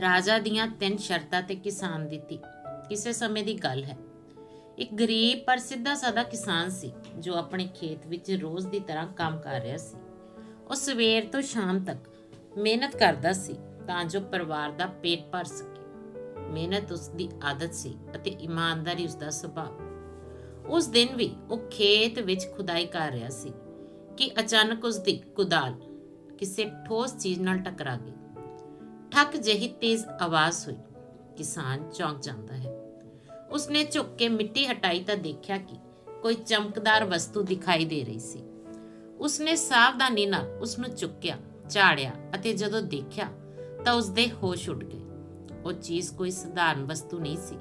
ਰਾਜਾ ਦੀਆਂ ਤਿੰਨ ਸ਼ਰਤਾਂ ਤੇ ਕਿਸਾਨ ਦੀ ਧੀ। ਕਿਸੇ ਸਮੇਂ ਦੀ ਗੱਲ ਹੈ। ਇੱਕ ਗਰੀਬ ਪਰ ਸਿੱਧਾ ਸਾਦਾ ਕਿਸਾਨ ਸੀ, ਜੋ ਆਪਣੇ ਖੇਤ ਵਿੱਚ ਰੋਜ਼ ਦੀ ਤਰ੍ਹਾਂ ਕੰਮ ਕਰ ਰਿਹਾ ਸੀ। ਉਹ ਸਵੇਰ ਤੋਂ ਸ਼ਾਮ ਤੱਕ ਮਿਹਨਤ ਕਰਦਾ ਸੀ ਤਾਂ ਜੋ ਪਰਿਵਾਰ ਦਾ ਪੇਟ ਭਰ ਸਕੇ। ਮਿਹਨਤ ਉਸ ਦੀ ਆਦਤ ਸੀ ਅਤੇ ਇਮਾਨਦਾਰੀ ਉਸ ਦਾ ਸੁਭਾਅ। ਉਸ ਦਿਨ ਵੀ ਉਹ ਖੇਤ ਵਿੱਚ ਖੁਦਾਈ ਕਰ ਰਿਹਾ ਸੀ ਕਿ ਅਚਾਨਕ ਉਸ ਦੀ ਕੁਦਾਲ ਕਿਸੇ ਠੋਸ ਚੀਜ਼ ਨਾਲ ਟਕਰਾ ਗਈ। ਠੱਕ ਜਿਹੀ ਤੇਜ਼ ਆਵਾਜ਼ ਹੋਈ ਕਿਸਾਨ ਚੌਂਕ ਜਾਂਦਾ ਹੈ। ਉਸਨੇ ਝੁੱਕ ਕੇ ਮਿੱਟੀ ਹਟਾਈ ਤਾਂ ਦੇਖਿਆ ਕਿ ਕੋਈ ਚਮਕਦਾਰ ਵਸਤੂ ਦਿਖਾਈ ਦੇ ਰਹੀ ਸੀ। ਉਸਨੇ ਸਾਵਧਾਨੀ ਨਾਲ ਉਸ ਨੂੰ ਚੁੱਕਿਆ, ਝਾੜਿਆ ਅਤੇ ਜਦੋਂ ਦੇਖਿਆ ਤਾਂ ਉਸਦੇ ਹੋਸ਼ ਉੱਡ ਗਏ। ਉਹ ਚੀਜ਼ ਕੋਈ ਸਧਾਰਨ ਵਸਤੂ ਨਹੀਂ ਸੀ,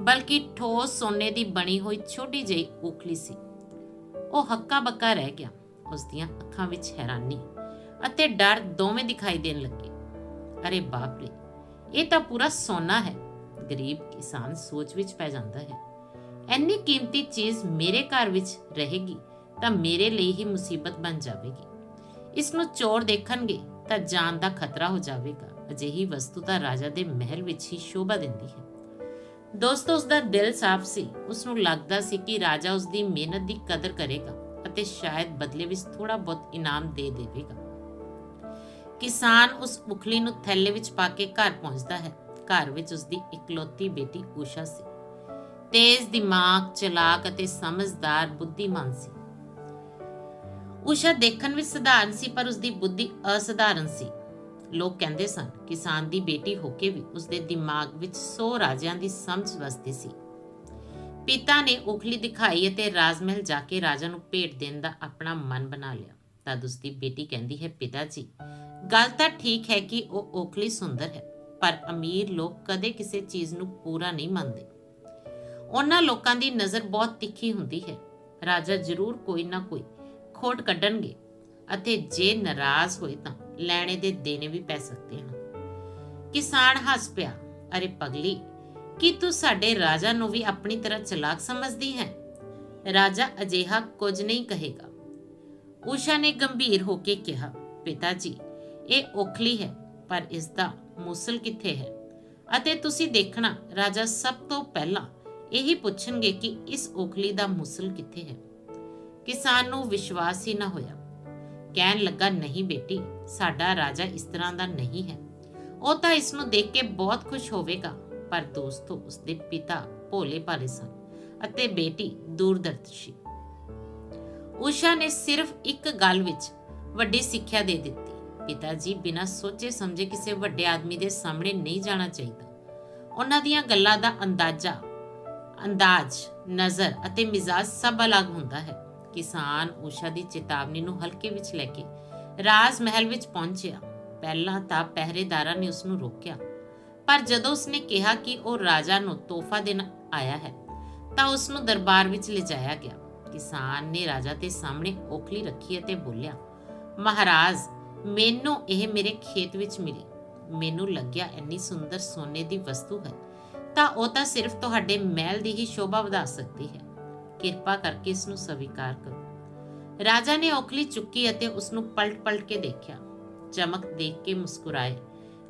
ਬਲਕਿ ਠੋਸ ਸੋਨੇ ਦੀ ਬਣੀ ਹੋਈ ਛੋਟੀ ਜਿਹੀ ਉਖਲੀ ਸੀ। ਉਹ ਹੱਕਾ ਬੱਕਾ ਰਹਿ ਗਿਆ ਉਸ ਦੀਆਂ ਅੱਖਾਂ ਵਿੱਚ ਹੈਰਾਨੀ ਅਤੇ ਡਰ ਦੋਵੇਂ ਦਿਖਾਈ ਦੇਣ ਲੱਗੇ। ਅਰੇ ਬਾਪ ਰੇ, ਇਹ ਤਾਂ ਪੂਰਾ ਸੋਨਾ ਹੈ। ਗਰੀਬ ਕਿਸਾਨ ਸੋਚ ਵਿੱਚ ਪੈ ਜਾਂਦਾ ਹੈ। ਐਨੀ ਕੀਮਤੀ ਚੀਜ਼ ਮੇਰੇ ਘਰ ਵਿੱਚ ਰਹੇਗੀ ਤਾਂ ਮੇਰੇ ਲਈ ਹੀ ਮੁਸੀਬਤ ਬਣ ਜਾਵੇਗੀ। ਇਸ ਨੂੰ ਚੋਰ ਦੇਖਣਗੇ ਤਾਂ ਜਾਨ ਦਾ ਖਤਰਾ ਹੋ ਜਾਵੇਗਾ। ਅਜਿਹੀ ਵਸਤੂ ਤਾਂ ਰਾਜਾ ਦੇ ਮਹਿਲ ਵਿੱਚ ਹੀ ਸ਼ੋਭਾ ਦਿੰਦੀ ਹੈ। ਦੋਸਤੋ ਉਸ ਦਾ ਦਿਲ ਸਾਫ਼ ਸੀ। ਉਸ ਨੂੰ ਲੱਗਦਾ ਸੀ ਕਿ ਰਾਜਾ ਉਸ ਦੀ ਮਿਹਨਤ ਦੀ ਕਦਰ ਕਰੇਗਾ ਅਤੇ ਸ਼ਾਇਦ ਬਦਲੇ ਵਿੱਚ ਥੋੜਾ ਬਹੁਤ ਇਨਾਮ ਦੇ ਦੇਵੇਗਾ। ਕਿਸਾਨ ਉਸ ਉਖਲੀ ਨੂੰ ਥੈਲੇ ਵਿੱਚ ਪਾ ਕੇ ਘਰ ਪਹੁੰਚਦਾ ਹੈ। ਘਰ ਵਿੱਚ ਉਸ ਦੀ ਇਕਲੌਤੀ ਬੇਟੀ ਊਸ਼ਾ ਸੀ। ਤੇਜ਼ ਦਿਮਾਗ, ਚਲਾਕ ਅਤੇ ਸਮਝਦਾਰ ਬੁੱਧੀਮਾਨ ਸੀ। ਊਸ਼ਾ ਦੇਖਣ ਵਿੱਚ ਸਧਾਰਨ ਸੀ ਪਰ ਉਸ ਦੀ ਬੁੱਧੀ ਅਸਧਾਰਨ ਸੀ। ਲੋਕ ਕਹਿੰਦੇ ਸਨ, ਕਿਸਾਨ ਦੀ ਬੇਟੀ ਹੋ ਕੇ ਵੀ ਉਸ ਦੇ ਦਿਮਾਗ ਵਿੱਚ 100 ਰਾਜਿਆਂ ਦੀ ਸਮਝ ਵਸਦੀ ਸੀ। ਪਿਤਾ ਨੇ ਉਖਲੀ ਦਿਖਾਈ ਅਤੇ ਰਾਜਮਹਿਲ ਜਾ ਕੇ ਰਾਜਾ ਨੂੰ ਭੇਟ ਦੇਣ ਦਾ ਆਪਣਾ ਮਨ ਬਣਾ ਲਿਆ। ਤਦ ਉਸ ਦੀ ਬੇਟੀ ਕਹਿੰਦੀ ਹੈ, ਪਿਤਾ ਜੀ ਗੱਲ ਤਾਂ ਠੀਕ ਹੈ ਕਿ ਉਹ ਓਖਲੀ ਸੁੰਦਰ ਹੈ, ਪਰ ਅਮੀਰ ਲੋਕ ਕਦੇ ਕਿਸੇ ਚੀਜ਼ ਨੂੰ ਪੂਰਾ ਨਹੀਂ ਮੰਨਦੇ। ਉਹਨਾਂ ਲੋਕਾਂ ਦੀ ਨਜ਼ਰ ਬਹੁਤ ਤਿੱਖੀ ਹੁੰਦੀ ਹੈ। ਰਾਜਾ ਜ਼ਰੂਰ ਕੋਈ ਨਾ ਕੋਈ ਖੋਟ ਕੱਢਣਗੇ ਅਤੇ ਜੇ ਨਾਰਾਜ਼ ਹੋਏ ਤਾਂ ਲੈਣੇ ਦੇ ਦੇਣੇ ਵੀ ਪੈ ਸਕਦੇ ਹਨ। ਕਿਸਾਨ ਹੱਸ ਪਿਆ, ਅਰੇ ਪਗਲੀ, ਕੀ ਤੂੰ ਸਾਡੇ ਰਾਜਾ ਨੂੰ ਵੀ ਆਪਣੀ ਤਰ੍ਹਾਂ ਚਲਾਕ ਸਮਝਦੀ ਹੈ? ਰਾਜਾ ਅਜਿਹਾ ਕੁਝ ਨਹੀਂ ਕਹੇਗਾ। ਊਸ਼ਾ ਨੇ ਗੰਭੀਰ ਹੋ ਕੇ ਕਿਹਾ, ਪਿਤਾ ਜੀ ਇਹ ਔਖਲੀ ਹੈ, ਪਰ ਇਸ ਦਾ ਮੁਸਲ ਕਿੱਥੇ ਹੈ? ਅਤੇ ਤੁਸੀਂ ਦੇਖਣਾ, ਰਾਜਾ ਸਭ ਤੋਂ ਪਹਿਲਾਂ ਇਹੀ ਪੁੱਛਣਗੇ ਕਿ ਇਸ ਔਖਲੀ ਦਾ ਮੁਸਲ ਕਿੱਥੇ ਹੈ। ਕਿਸਾਨ ਨੂੰ ਵਿਸ਼ਵਾਸ ਹੀ ਨਾ ਹੋਇਆ। ਕਹਿਣ ਲੱਗਾ, ਨਹੀਂ ਬੇਟੀ, ਸਾਡਾ ਰਾਜਾ ਇਸ ਤਰ੍ਹਾਂ ਦਾ ਨਹੀਂ ਹੈ। ਉਹ ਤਾਂ ਇਸ ਨੂੰ ਦੇਖ ਕੇ ਬਹੁਤ ਖੁਸ਼ ਹੋਵੇਗਾ, ਪਰ ਦੋਸਤੋ ਉਸਦੇ ਪਿਤਾ ਭੋਲੇ ਭਾਲੇ ਸਨ ਅਤੇ ਬੇਟੀ ਦੂਰਦਰਸ਼ੀ। ਊਸ਼ਾ ਨੇ ਸਿਰਫ ਇੱਕ ਗੱਲ ਵਿੱਚ ਵੱਡੀ ਸਿੱਖਿਆ ਦੇ ਦਿੱਤੀ। ਪਿਤਾ ਜੀ ਬਿਨਾਂ ਸੋਚੇ ਸਮਝੇ ਕਿਸੇ ਵੱਡੇ ਆਦਮੀ ਦੇ ਸਾਹਮਣੇ ਨਹੀਂ ਜਾਣਾ ਚਾਹੀਦਾ। ਉਹਨਾਂ ਦੀਆਂ ਗੱਲਾਂ ਦਾ ਅੰਦਾਜ਼ਾ, ਅੰਦਾਜ਼, ਨਜ਼ਰ ਅਤੇ ਮਿਜ਼ਾਜ ਸਭ ਅਲੱਗ ਹੁੰਦਾ ਹੈ। ਕਿਸਾਨ ਊਸ਼ਾ ਦੀ ਚੇਤਾਵਨੀ ਨੂੰ ਹਲਕੇ ਵਿੱਚ ਲੈ ਕੇ ਰਾਜ ਮਹਿਲ ਵਿੱਚ ਪਹੁੰਚਿਆ। ਪਹਿਲਾਂ ਤਾਂ ਪਹਿਰੇਦਾਰਾਂ ਨੇ ਉਸ ਨੂੰ ਰੋਕਿਆ। ਪਰ ਜਦੋਂ ਉਸਨੇ ਕਿਹਾ ਕਿ ਉਹ ਰਾਜਾ ਨੂੰ ਤੋਹਫਾ ਦੇਣ ਆਇਆ ਹੈ, ਤਾਂ ਉਸ ਨੂੰ ਦਰਬਾਰ ਵਿੱਚ ਲਿਜਾਇਆ ਗਿਆ। ਕਿਸਾਨ ਨੇ ਰਾਜਾ ਦੇ ਸਾਹਮਣੇ ਓਖਲੀ ਰੱਖੀ ਅਤੇ ਬੋਲਿਆ, ਮਹਾਰਾਜ ਮੈਨੂੰ ਇਹ ਮੇਰੇ ਖੇਤ ਵਿੱਚ ਮਿਲੀ। ਮੈਨੂੰ ਲੱਗਿਆ ਇੰਨੀ ਸੁੰਦਰ ਸੋਨੇ ਦੀ ਵਸਤੂ ਹੈ, ਤਾਂ ਉਹ ਤਾਂ ਸਿਰਫ ਤੁਹਾਡੇ ਮਹਿਲ ਦੀ ਹੀ ਸ਼ੋਭਾ ਵਧਾ ਸਕਦੀ ਹੈ। ਕਿਰਪਾ ਕਰਕੇ ਇਸ ਨੂੰ ਸਵੀਕਾਰ ਕਰੋ। ਰਾਜਾ ਨੇ ਔਖਲੀ ਚੁੱਕੀ ਅਤੇ ਉਸ ਨੂੰ ਪਲਟ-ਪਲਟ ਕੇ ਦੇਖਿਆ। ਚਮਕ ਦੇਖ ਕੇ ਮੁਸਕਰਾਏ।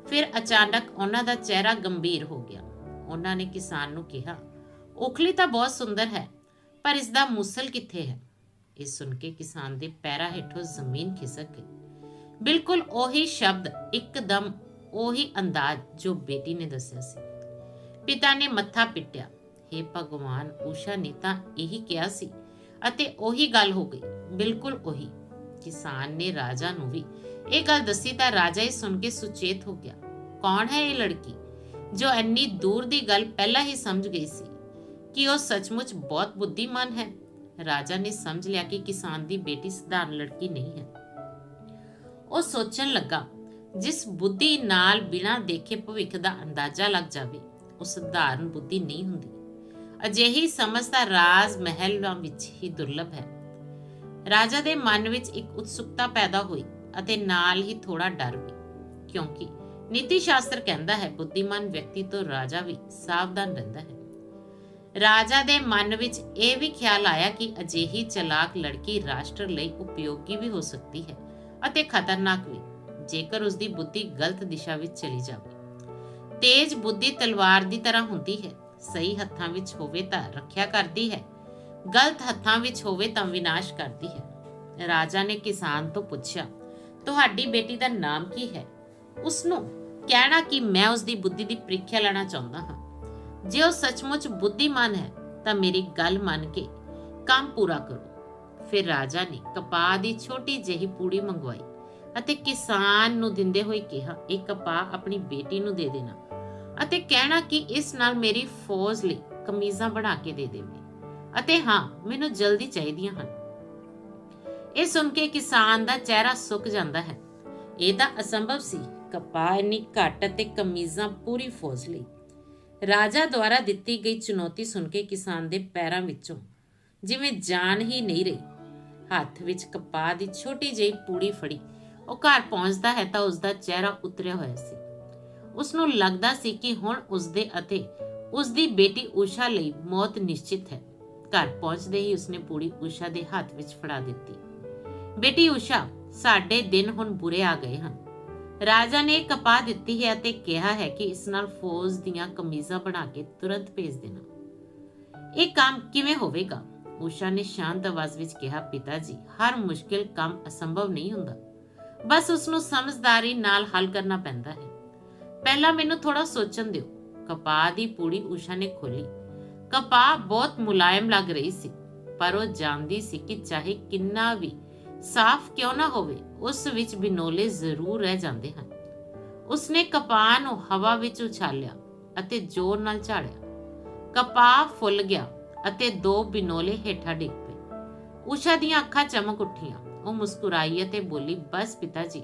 ਫਿਰ ਅਚਾਨਕ ਉਹਨਾਂ ਦਾ ਚਿਹਰਾ ਗੰਭੀਰ ਹੋ ਗਿਆ। ਉਹਨਾਂ ਨੇ ਕਿਸਾਨ ਨੂੰ ਕਿਹਾ ਔਖਲੀ ਤਾਂ ਬਹੁਤ ਸੁੰਦਰ ਹੈ, ਪਰ ਇਸ ਦਾ ਮੁਸਲ ਕਿੱਥੇ ਹੈ? ਇਹ ਸੁਣ ਕੇ ਕਿਸਾਨ ਦੇ ਪੈਰਾਂ ਹੇਠੋਂ ਜ਼ਮੀਨ ਖਿਸਕ ਗਈ। ਬਿਲਕੁਲ ਉਹੀ ਸ਼ਬਦ, ਇੱਕਦਮ ਉਹੀ ਅੰਦਾਜ਼ ਜੋ ਬੇਟੀ ਨੇ ਦੱਸਿਆ ਸੀ। ਪਿਤਾ ਨੇ ਮੱਥਾ ਪਿੱਟਿਆ। हे ਭਗਵਾਨ, ਊਸ਼ਾ ਨੇ ਤਾਂ ਇਹੀ ਕਿਹਾ ਸੀ ਅਤੇ ਉਹੀ ਗੱਲ ਹੋ ਗਈ, ਬਿਲਕੁਲ ਉਹੀ। ਕਿਸਾਨ ਨੇ ਰਾਜਾ ਨੂੰ ਵੀ ਇਹ ਗੱਲ ਦੱਸੀ ਤਾਂ ਰਾਜਾ ਇਹ ਸੁਣ ਕੇ ਸੁਚੇਤ ਹੋ ਗਿਆ। ਕੌਣ ਹੈ ਇਹ ਲੜਕੀ ਜੋ ਇੰਨੀ ਦੂਰ ਦੀ ਗੱਲ ਪਹਿਲਾਂ ਹੀ ਸਮਝ ਗਈ ਸੀ ਕਿ ਉਹ ਸੱਚਮੁੱਚ ਬਹੁਤ ਬੁੱਧੀਮਾਨ ਹੈ? ਰਾਜਾ ਨੇ ਸਮਝ ਲਿਆ ਕਿ ਕਿਸਾਨ ਦੀ ਬੇਟੀ ਸਧਾਰਨ ਲੜਕੀ ਨਹੀਂ ਹੈ। ਉਹ ਸੋਚਣ ਲੱਗਾ, ਜਿਸ ਬੁੱਧੀ ਨਾਲ ਬਿਨਾਂ ਦੇਖੇ ਭਵਿੱਖ ਦਾ ਅੰਦਾਜ਼ਾ ਲੱਗ ਜਾਵੇ, ਉਹ ਸਧਾਰਨ ਬੁੱਧੀ ਨਹੀਂ ਹੁੰਦੀ। ਅਜਿਹੀ ਸਮਝ ਤਾਂ ਰਾਜ ਮਹਿਲਾਂ ਵਿੱਚ ਹੀ ਦੁਰਲਭ ਹੈ। ਰਾਜਾ ਦੇ ਮਨ ਵਿੱਚ ਇੱਕ ਉਤਸੁਕਤਾ ਪੈਦਾ ਹੋਈ ਅਤੇ ਨਾਲ ਹੀ ਥੋੜਾ ਡਰ ਵੀ, ਕਿਉਂਕਿ ਨੀਤੀ ਸ਼ਾਸਤਰ ਕਹਿੰਦਾ ਹੈ, ਬੁੱਧੀਮਾਨ ਵਿਅਕਤੀ ਤੋਂ ਰਾਜਾ ਵੀ ਸਾਵਧਾਨ ਰਹਿੰਦਾ ਹੈ। ਰਾਜਾ ਦੇ ਮਨ ਵਿੱਚ ਇਹ ਵੀ ਖਿਆਲ ਆਇਆ ਕਿ ਅਜਿਹੀ ਚਲਾਕ ਲੜਕੀ ਰਾਸ਼ਟਰ ਲਈ ਉਪਯੋਗੀ ਵੀ ਹੋ ਸਕਦੀ ਹੈ। ਅਤੇ ਖਤਰਨਾਕ ਵੀ, ਜੇਕਰ ਉਸ ਦੀ ਬੁੱਧੀ ਗਲਤ ਦਿਸ਼ਾ ਵਿੱਚ ਚਲੀ ਜਾਵੇ। ਤੇਜ਼ ਬੁੱਧੀ ਤਲਵਾਰ ਦੀ ਤਰ੍ਹਾਂ ਹੁੰਦੀ ਹੈ, ਸਹੀ ਹੱਥਾਂ ਵਿੱਚ ਹੋਵੇ ਤਾਂ ਰੱਖਿਆ ਕਰਦੀ ਹੈ, ਗਲਤ ਹੱਥਾਂ ਵਿੱਚ ਹੋਵੇ ਤਾਂ ਵਿਨਾਸ਼ ਕਰਦੀ ਹੈ। ਰਾਜਾ ਨੇ ਕਿਸਾਨ ਤੋਂ ਪੁੱਛਿਆ, ਤੁਹਾਡੀ ਬੇਟੀ ਦਾ ਨਾਮ ਕੀ ਹੈ? ਉਸ ਨੂੰ ਕਹਿਣਾ ਕਿ ਮੈਂ ਉਸ ਦੀ ਬੁੱਧੀ ਦੀ ਪ੍ਰੀਖਿਆ ਲੈਣਾ ਚਾਹੁੰਦਾ ਹਾਂ। ਜੇ ਉਹ ਸੱਚਮੁੱਚ ਬੁੱਧੀਮਾਨ ਹੈ, ਤਾਂ ਮੇਰੀ ਗੱਲ ਮੰਨ ਕੇ ਕੰਮ ਪੂਰਾ ਕਰੋ। ਫਿਰ ਰਾਜਾ ਨੇ ਕਪਾਹ ਦੀ ਛੋਟੀ ਜਿਹੀ ਪੂੜੀ ਮੰਗਵਾਈ ਅਤੇ ਕਿਸਾਨ ਨੂੰ ਦਿੰਦੇ ਹੋਏ ਕਿਹਾ, ਇਹ ਕਪਾਹ ਆਪਣੀ ਬੇਟੀ ਨੂੰ ਦੇ ਦੇਣਾ ਅਤੇ ਕਹਿਣਾ ਕਿ ਇਸ ਨਾਲ ਮੇਰੀ ਫੌਜ ਲਈ ਕਮੀਜ਼ਾਂ ਬਣਾ ਕੇ ਦੇ ਦੇਵੇ ਅਤੇ ਹਾਂ, ਮੈਨੂੰ ਜਲਦੀ ਚਾਹੀਦੀਆਂ ਹਨ। ਇਹ ਸੁਣ ਕੇ ਕਿਸਾਨ ਦਾ ਚਿਹਰਾ ਸੁੱਕ ਜਾਂਦਾ ਹੈ। ਇਹ ਤਾਂ ਅਸੰਭਵ ਸੀ। ਕਪਾਹ ਇੰਨੀ ਘੱਟ ਅਤੇ ਕਮੀਜ਼ਾਂ ਪੂਰੀ ਫੌਜ ਲਈ। ਰਾਜਾ ਦੁਆਰਾ ਦਿੱਤੀ ਗਈ ਚੁਣੌਤੀ ਸੁਣ ਕੇ ਕਿਸਾਨ ਦੇ ਪੈਰਾਂ ਵਿੱਚੋਂ ਜਿਵੇਂ ਜਾਨ ਹੀ ਨਹੀਂ ਰਹੀ। ਹੱਥ ਵਿੱਚ ਕਪਾਹ ਦੀ ਛੋਟੀ ਜਿਹੀ ਪੂੜੀ ਫੜੀ। ਉਹ ਘਰ ਪਹੁੰਚਦਾ ਹੈ ਤਾਂ ਉਸ ਦਾ ਚਿਹਰਾ ਉਤਰਿਆ ਹੋਇਆ ਸੀ। ਉਸ ਨੂੰ ਲੱਗਦਾ ਸੀ ਕਿ ਹੁਣ ਉਸ ਦੇ ਅਤੇ ਉਸ ਦੀ ਬੇਟੀ ਊਸ਼ਾ ਲਈ ਮੌਤ ਨਿਸ਼ਚਿਤ ਹੈ। ਘਰ ਪਹੁੰਚਦੇ ਹੀ ਉਸਨੇ ਪੂੜੀ ਊਸ਼ਾ ਦੇ ਹੱਥ ਵਿੱਚ ਫੜਾ ਦਿੱਤੀ। ਬੇਟੀ ਊਸ਼ਾ, ਸਾਡੇ ਦਿਨ ਹੁਣ ਬੁਰੇ ਆ ਗਏ ਹਨ। ਰਾਜਾ ਨੇ ਇਹ ਕਪਾਹ ਦਿੱਤੀ ਹੈ ਅਤੇ ਕਿਹਾ ਹੈ ਕਿ ਇਸ ਨਾਲ ਫੌਜ ਦੀਆਂ ਕਮੀਜ਼ਾਂ ਬਣਾ ਕੇ ਤੁਰੰਤ ਭੇਜ ਦੇਣਾ। ਇਹ ਕੰਮ ਕਿਵੇਂ ਹੋਵੇਗਾ? ਊਸ਼ਾ ਨੇ ਸ਼ਾਂਤ ਆਵਾਜ਼ ਵਿੱਚ ਕਿਹਾ, ਪਿਤਾ ਜੀ, ਹਰ ਮੁਸ਼ਕਿਲ ਕੰਮ ਅਸੰਭਵ ਨਹੀਂ ਹੁੰਦਾ। ਬਸ ਉਸ ਨੂੰ ਸਮਝਦਾਰੀ ਨਾਲ ਹੱਲ ਕਰਨਾ ਪੈਂਦਾ ਹੈ। ਪਹਿਲਾਂ ਮੈਨੂੰ ਥੋੜਾ ਸੋਚਣ ਦਿਓ। ਕਪਾਹ ਦੀ ਪੂੜੀ ਊਸ਼ਾ ਨੇ ਖੋਲੀ ਕਪਾਹ ਬਹੁਤ ਮੁਲਾਇਮ ਲੱਗ ਰਹੀ ਸੀ, ਪਰ ਉਹ ਜਾਣਦੀ ਸੀ ਕਿ ਚਾਹੇ ਕਿੰਨਾ ਵੀ ਸਾਫ਼ ਕਿਉਂ ਨਾ ਹੋਵੇ, ਉਸ ਵਿੱਚ ਬਿਨੋਲੇ ਜ਼ਰੂਰ ਰਹਿ ਜਾਂਦੇ ਹਨ। ਉਸਨੇ ਕਪਾਹ ਨੂੰ ਹਵਾ ਵਿੱਚ ਉਛਾਲਿਆ ਅਤੇ ਜ਼ੋਰ ਨਾਲ ਝਾੜਿਆ। ਕਪਾਹ ਫੁੱਲ ਗਿਆ। ਅਤੇ ਦੋ ਬਿਨੋਲੇ ਹੇਠਾਂ ਡਿੱਗ ਪਏ। ਊਸ਼ਾ ਦੀਆਂ ਅੱਖਾਂ ਚਮਕ ਉੱਠੀਆਂ। ਉਹ ਮੁਸਕੁਰਾਈ ਅਤੇ ਬੋਲੀ, ਬਸ ਪਿਤਾ ਜੀ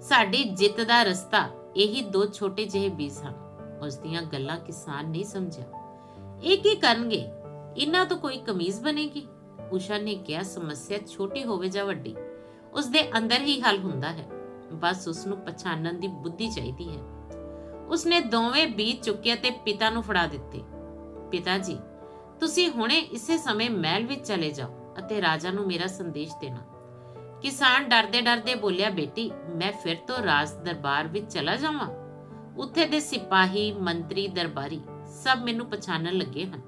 ਸਾਡੀ ਜਿੱਤ ਦਾ ਰਸਤਾ ਇਹੀ ਦੋ ਛੋਟੇ ਜਿਹੇ ਬੀਜ ਹਨ। ਉਸ ਦੀਆਂ ਗੱਲਾਂ ਕਿਸਾਨ ਨਹੀਂ ਸਮਝਿਆ। ਇਹ ਕੀ ਕਰਨਗੇ? ਇਹਨਾਂ ਤੋਂ ਕੋਈ ਕਮੀਜ਼ ਬਣੇਗੀ? ਊਸ਼ਾ ਨੇ ਕਿਹਾ, ਸਮੱਸਿਆ ਛੋਟੀ ਹੋਵੇ ਜਾਂ ਵੱਡੀ ਉਸ ਦੇ ਅੰਦਰ ਹੀ ਹੱਲ ਹੁੰਦਾ ਹੈ। ਬਸ ਉਸ ਨੂੰ ਪਛਾਣਨ ਦੀ ਬੁੱਧੀ ਚਾਹੀਦੀ ਹੈ। ਉਸਨੇ ਦੋਵੇਂ ਬੀਜ ਚੁੱਕੇ ਤੇ ਪਿਤਾ ਨੂੰ ਫੜਾ ਦਿੱਤੇ। ਪਿਤਾ ਜੀ ਤੁਸੀਂ ਹੁਣੇ ਇਸੇ ਸਮੇਂ ਮਹਿਲ ਵਿੱਚ ਚਲੇ ਜਾਓ ਅਤੇ ਰਾਜਾ ਨੂੰ ਮੇਰਾ ਸੰਦੇਸ਼ ਦੇਣਾ। ਕਿਸਾਨ ਡਰਦੇ ਡਰਦੇ ਬੋਲਿਆ, ਬੇਟੀ, ਮੈਂ ਫਿਰ ਤੋਂ ਰਾਜ ਦਰਬਾਰ ਵਿੱਚ ਚਲਾ ਜਾਵਾਂ। ਉੱਥੇ ਦੇ ਸਿਪਾਹੀ, ਮੰਤਰੀ, ਦਰਬਾਰੀ ਸਭ ਮੈਨੂੰ ਪਛਾਣਨ ਲੱਗੇ ਹਨ।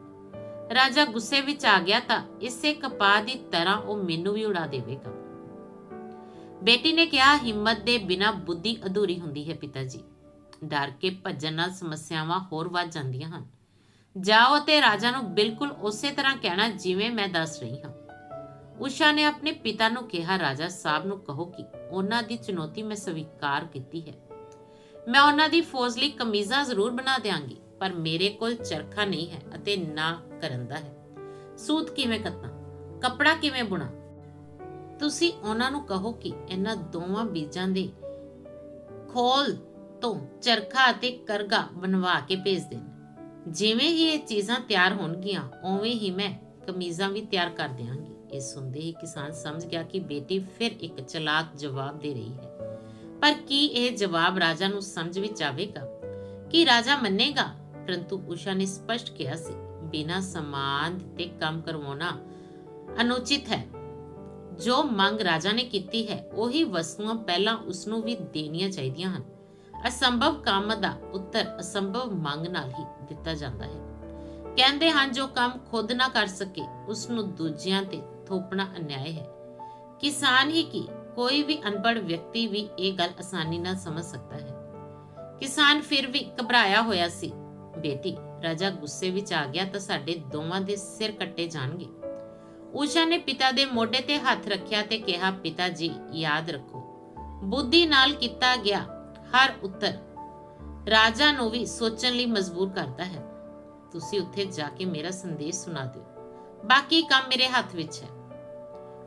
ਰਾਜਾ ਗੁੱਸੇ ਵਿੱਚ ਆ ਗਿਆ ਤਾਂ ਇਸੇ ਕਪਾਹ ਦੀ ਤਰ੍ਹਾਂ ਉਹ ਮੈਨੂੰ ਵੀ ਉਡਾ ਦੇਵੇਗਾ। ਬੇਟੀ ਨੇ ਕਿਹਾ, ਹਿੰਮਤ ਦੇ ਬਿਨਾ ਬੁੱਧੀ ਅਧੂਰੀ ਹੁੰਦੀ ਹੈ ਪਿਤਾ ਜੀ। ਡਰ ਕੇ ਭੱਜਣ ਨਾਲ ਸਮੱਸਿਆਵਾਂ ਹੋਰ ਵੱਧ ਜਾਂਦੀਆਂ ਹਨ। ਜਾਓ ਤੇ ਰਾਜਾ ਨੂੰ ਬਿਲਕੁਲ ਉਸੇ ਤਰ੍ਹਾਂ ਕਹਿਣਾ ਜਿਵੇਂ ਮੈਂ ਦੱਸ ਰਹੀ ਹਾਂ। ਊਸ਼ਾ ਨੇ ਆਪਣੇ ਪਿਤਾ ਨੂੰ ਕਿਹਾ, ਰਾਜਾ ਸਾਹਿਬ ਨੂੰ ਕਹੋ ਕਿ ਉਹਨਾਂ ਦੀ ਚੁਣੌਤੀ ਮੈਂ ਸਵੀਕਾਰ ਕੀਤੀ ਹੈ। ਮੈਂ ਉਹਨਾਂ ਦੀ ਫੌਜ ਲਈ ਕਮੀਜ਼ਾਂ ਜ਼ਰੂਰ ਬਣਾ ਦਿਆਂਗੀ, ਪਰ ਮੇਰੇ ਕੋਲ ਚਰਖਾ ਨਹੀਂ ਹੈ ਅਤੇ ਨਾ ਕਰਨ ਦਾ ਹੈ। ਸੂਤ ਕਿਵੇਂ ਕੱਤਾਂ? ਕੱਪੜਾ ਕਿਵੇਂ ਬੁਣਾ? ਤੁਸੀਂ ਉਹਨਾਂ ਨੂੰ ਕਹੋ ਕਿ ਇਹਨਾਂ ਦੋਵਾਂ ਬੀਜਾਂ ਦੇ ਖੋਲ ਤੋਂ ਚਰਖਾ ਅਤੇ ਕਰਗਾ ਬਣਵਾ ਕੇ ਭੇਜ ਦੇਣ। ਜਿਵੇਂ ਹੀ ਇਹ ਚੀਜ਼ਾਂ ਤਿਆਰ ਹੋਣਗੀਆਂ, ਉਵੇਂ ਹੀ ਮੈਂ ਕਮੀਜ਼ਾਂ ਵੀ ਤਿਆਰ ਕਰ ਦਿਆਂਗੀ। ਇਹ ਸੁਣਦੇ ਹੀ ਕਿਸਾਨ ਸਮਝ ਗਿਆ ਕਿ ਬੇਟੀ ਫਿਰ ਇੱਕ ਚਲਾਕ ਜਵਾਬ ਦੇ ਰਹੀ ਹੈ। ਪਰ ਕੀ ਇਹ ਜਵਾਬ ਰਾਜਾ ਨੂੰ ਸਮਝ ਵਿੱਚ ਆਵੇਗਾ? ਕੀ ਰਾਜਾ ਮੰਨੇਗਾ? ਪਰੰਤੂ ਊਸ਼ਾ ਨੇ ਸਪਸ਼ਟ ਕਿਹਾ ਸੀ, ਬਿਨਾ ਸਮਾਨ ਤੇ ਕੰਮ ਕਰਵਾਉਣਾ ਅਨੁਚਿਤ ਹੈ। ਜੋ ਮੰਗ ਰਾਜਾ ਨੇ ਕੀਤੀ ਹੈ, ਉਹੀ ਵਸਤੂਆਂ ਪਹਿਲਾਂ ਉਸ ਨੂੰ ਵੀ ਦੇਣੀਆਂ ਚਾਹੀਦੀਆਂ ਹਨ। ਅਸੰਭਵ ਕੰਮ ਦਾ ਉੱਤਰ ਅਸੰਭਵ ਮੰਗ ਨਾਲ ਹੀ ਦਿੱਤਾ ਜਾਂਦਾ ਹੈ। ਕਹਿੰਦੇ ਹਨ, ਜੋ ਕੰਮ ਖੁਦ ਨਾ ਕਰ ਸਕੇ, ਉਸ ਨੂੰ ਦੂਜਿਆਂ ਤੇ ਥੋਪਣਾ ਅਨਿਆਏ ਹੈ। ਕਿਸਾਨ ਹੀ ਕੀ? ਕੋਈ ਵੀ ਅਨਪੜ੍ਹ ਵਿਅਕਤੀ ਵੀ ਇਹ ਗੱਲ ਆਸਾਨੀ ਨਾਲ ਸਮਝ ਸਕਦਾ ਹੈ। ਕਿਸਾਨ ਫਿਰ ਵੀ ਘਬਰਾਇਆ ਹੋਇਆ ਸੀ, ਬੇਟੀ, ਰਾਜਾ ਗੁੱਸੇ ਵਿੱਚ ਆ ਗਿਆ ਤਾਂ ਸਾਡੇ ਦੋਵਾਂ ਦੇ ਸਿਰ ਕੱਟੇ ਜਾਣਗੇ। ਊਸ਼ਾ ਨੇ ਪਿਤਾ ਦੇ ਮੋਢੇ ਤੇ ਹੱਥ ਰੱਖਿਆ ਤੇ ਕਿਹਾ, ਪਿਤਾ ਜੀ, ਯਾਦ ਰੱਖੋ। ਬੁੱਧੀ ਨਾਲ ਕੀਤਾ ਗਿਆ ਹਰ ਉੱਤਰ। ਰਾਜਾ ਨੂੰ ਵੀ ਸੋਚਣ ਲਈ ਮਜਬੂਰ ਕਰਦਾ ਹੈ। ਤੁਸੀਂ ਉੱਥੇ ਜਾ ਕੇ ਮੇਰਾ ਸੰਦੇਸ਼ ਸੁਣਾ ਦਿਓ। ਬਾਕੀ ਕੰਮ ਮੇਰੇ ਹੱਥ ਵਿੱਚ ਹੈ।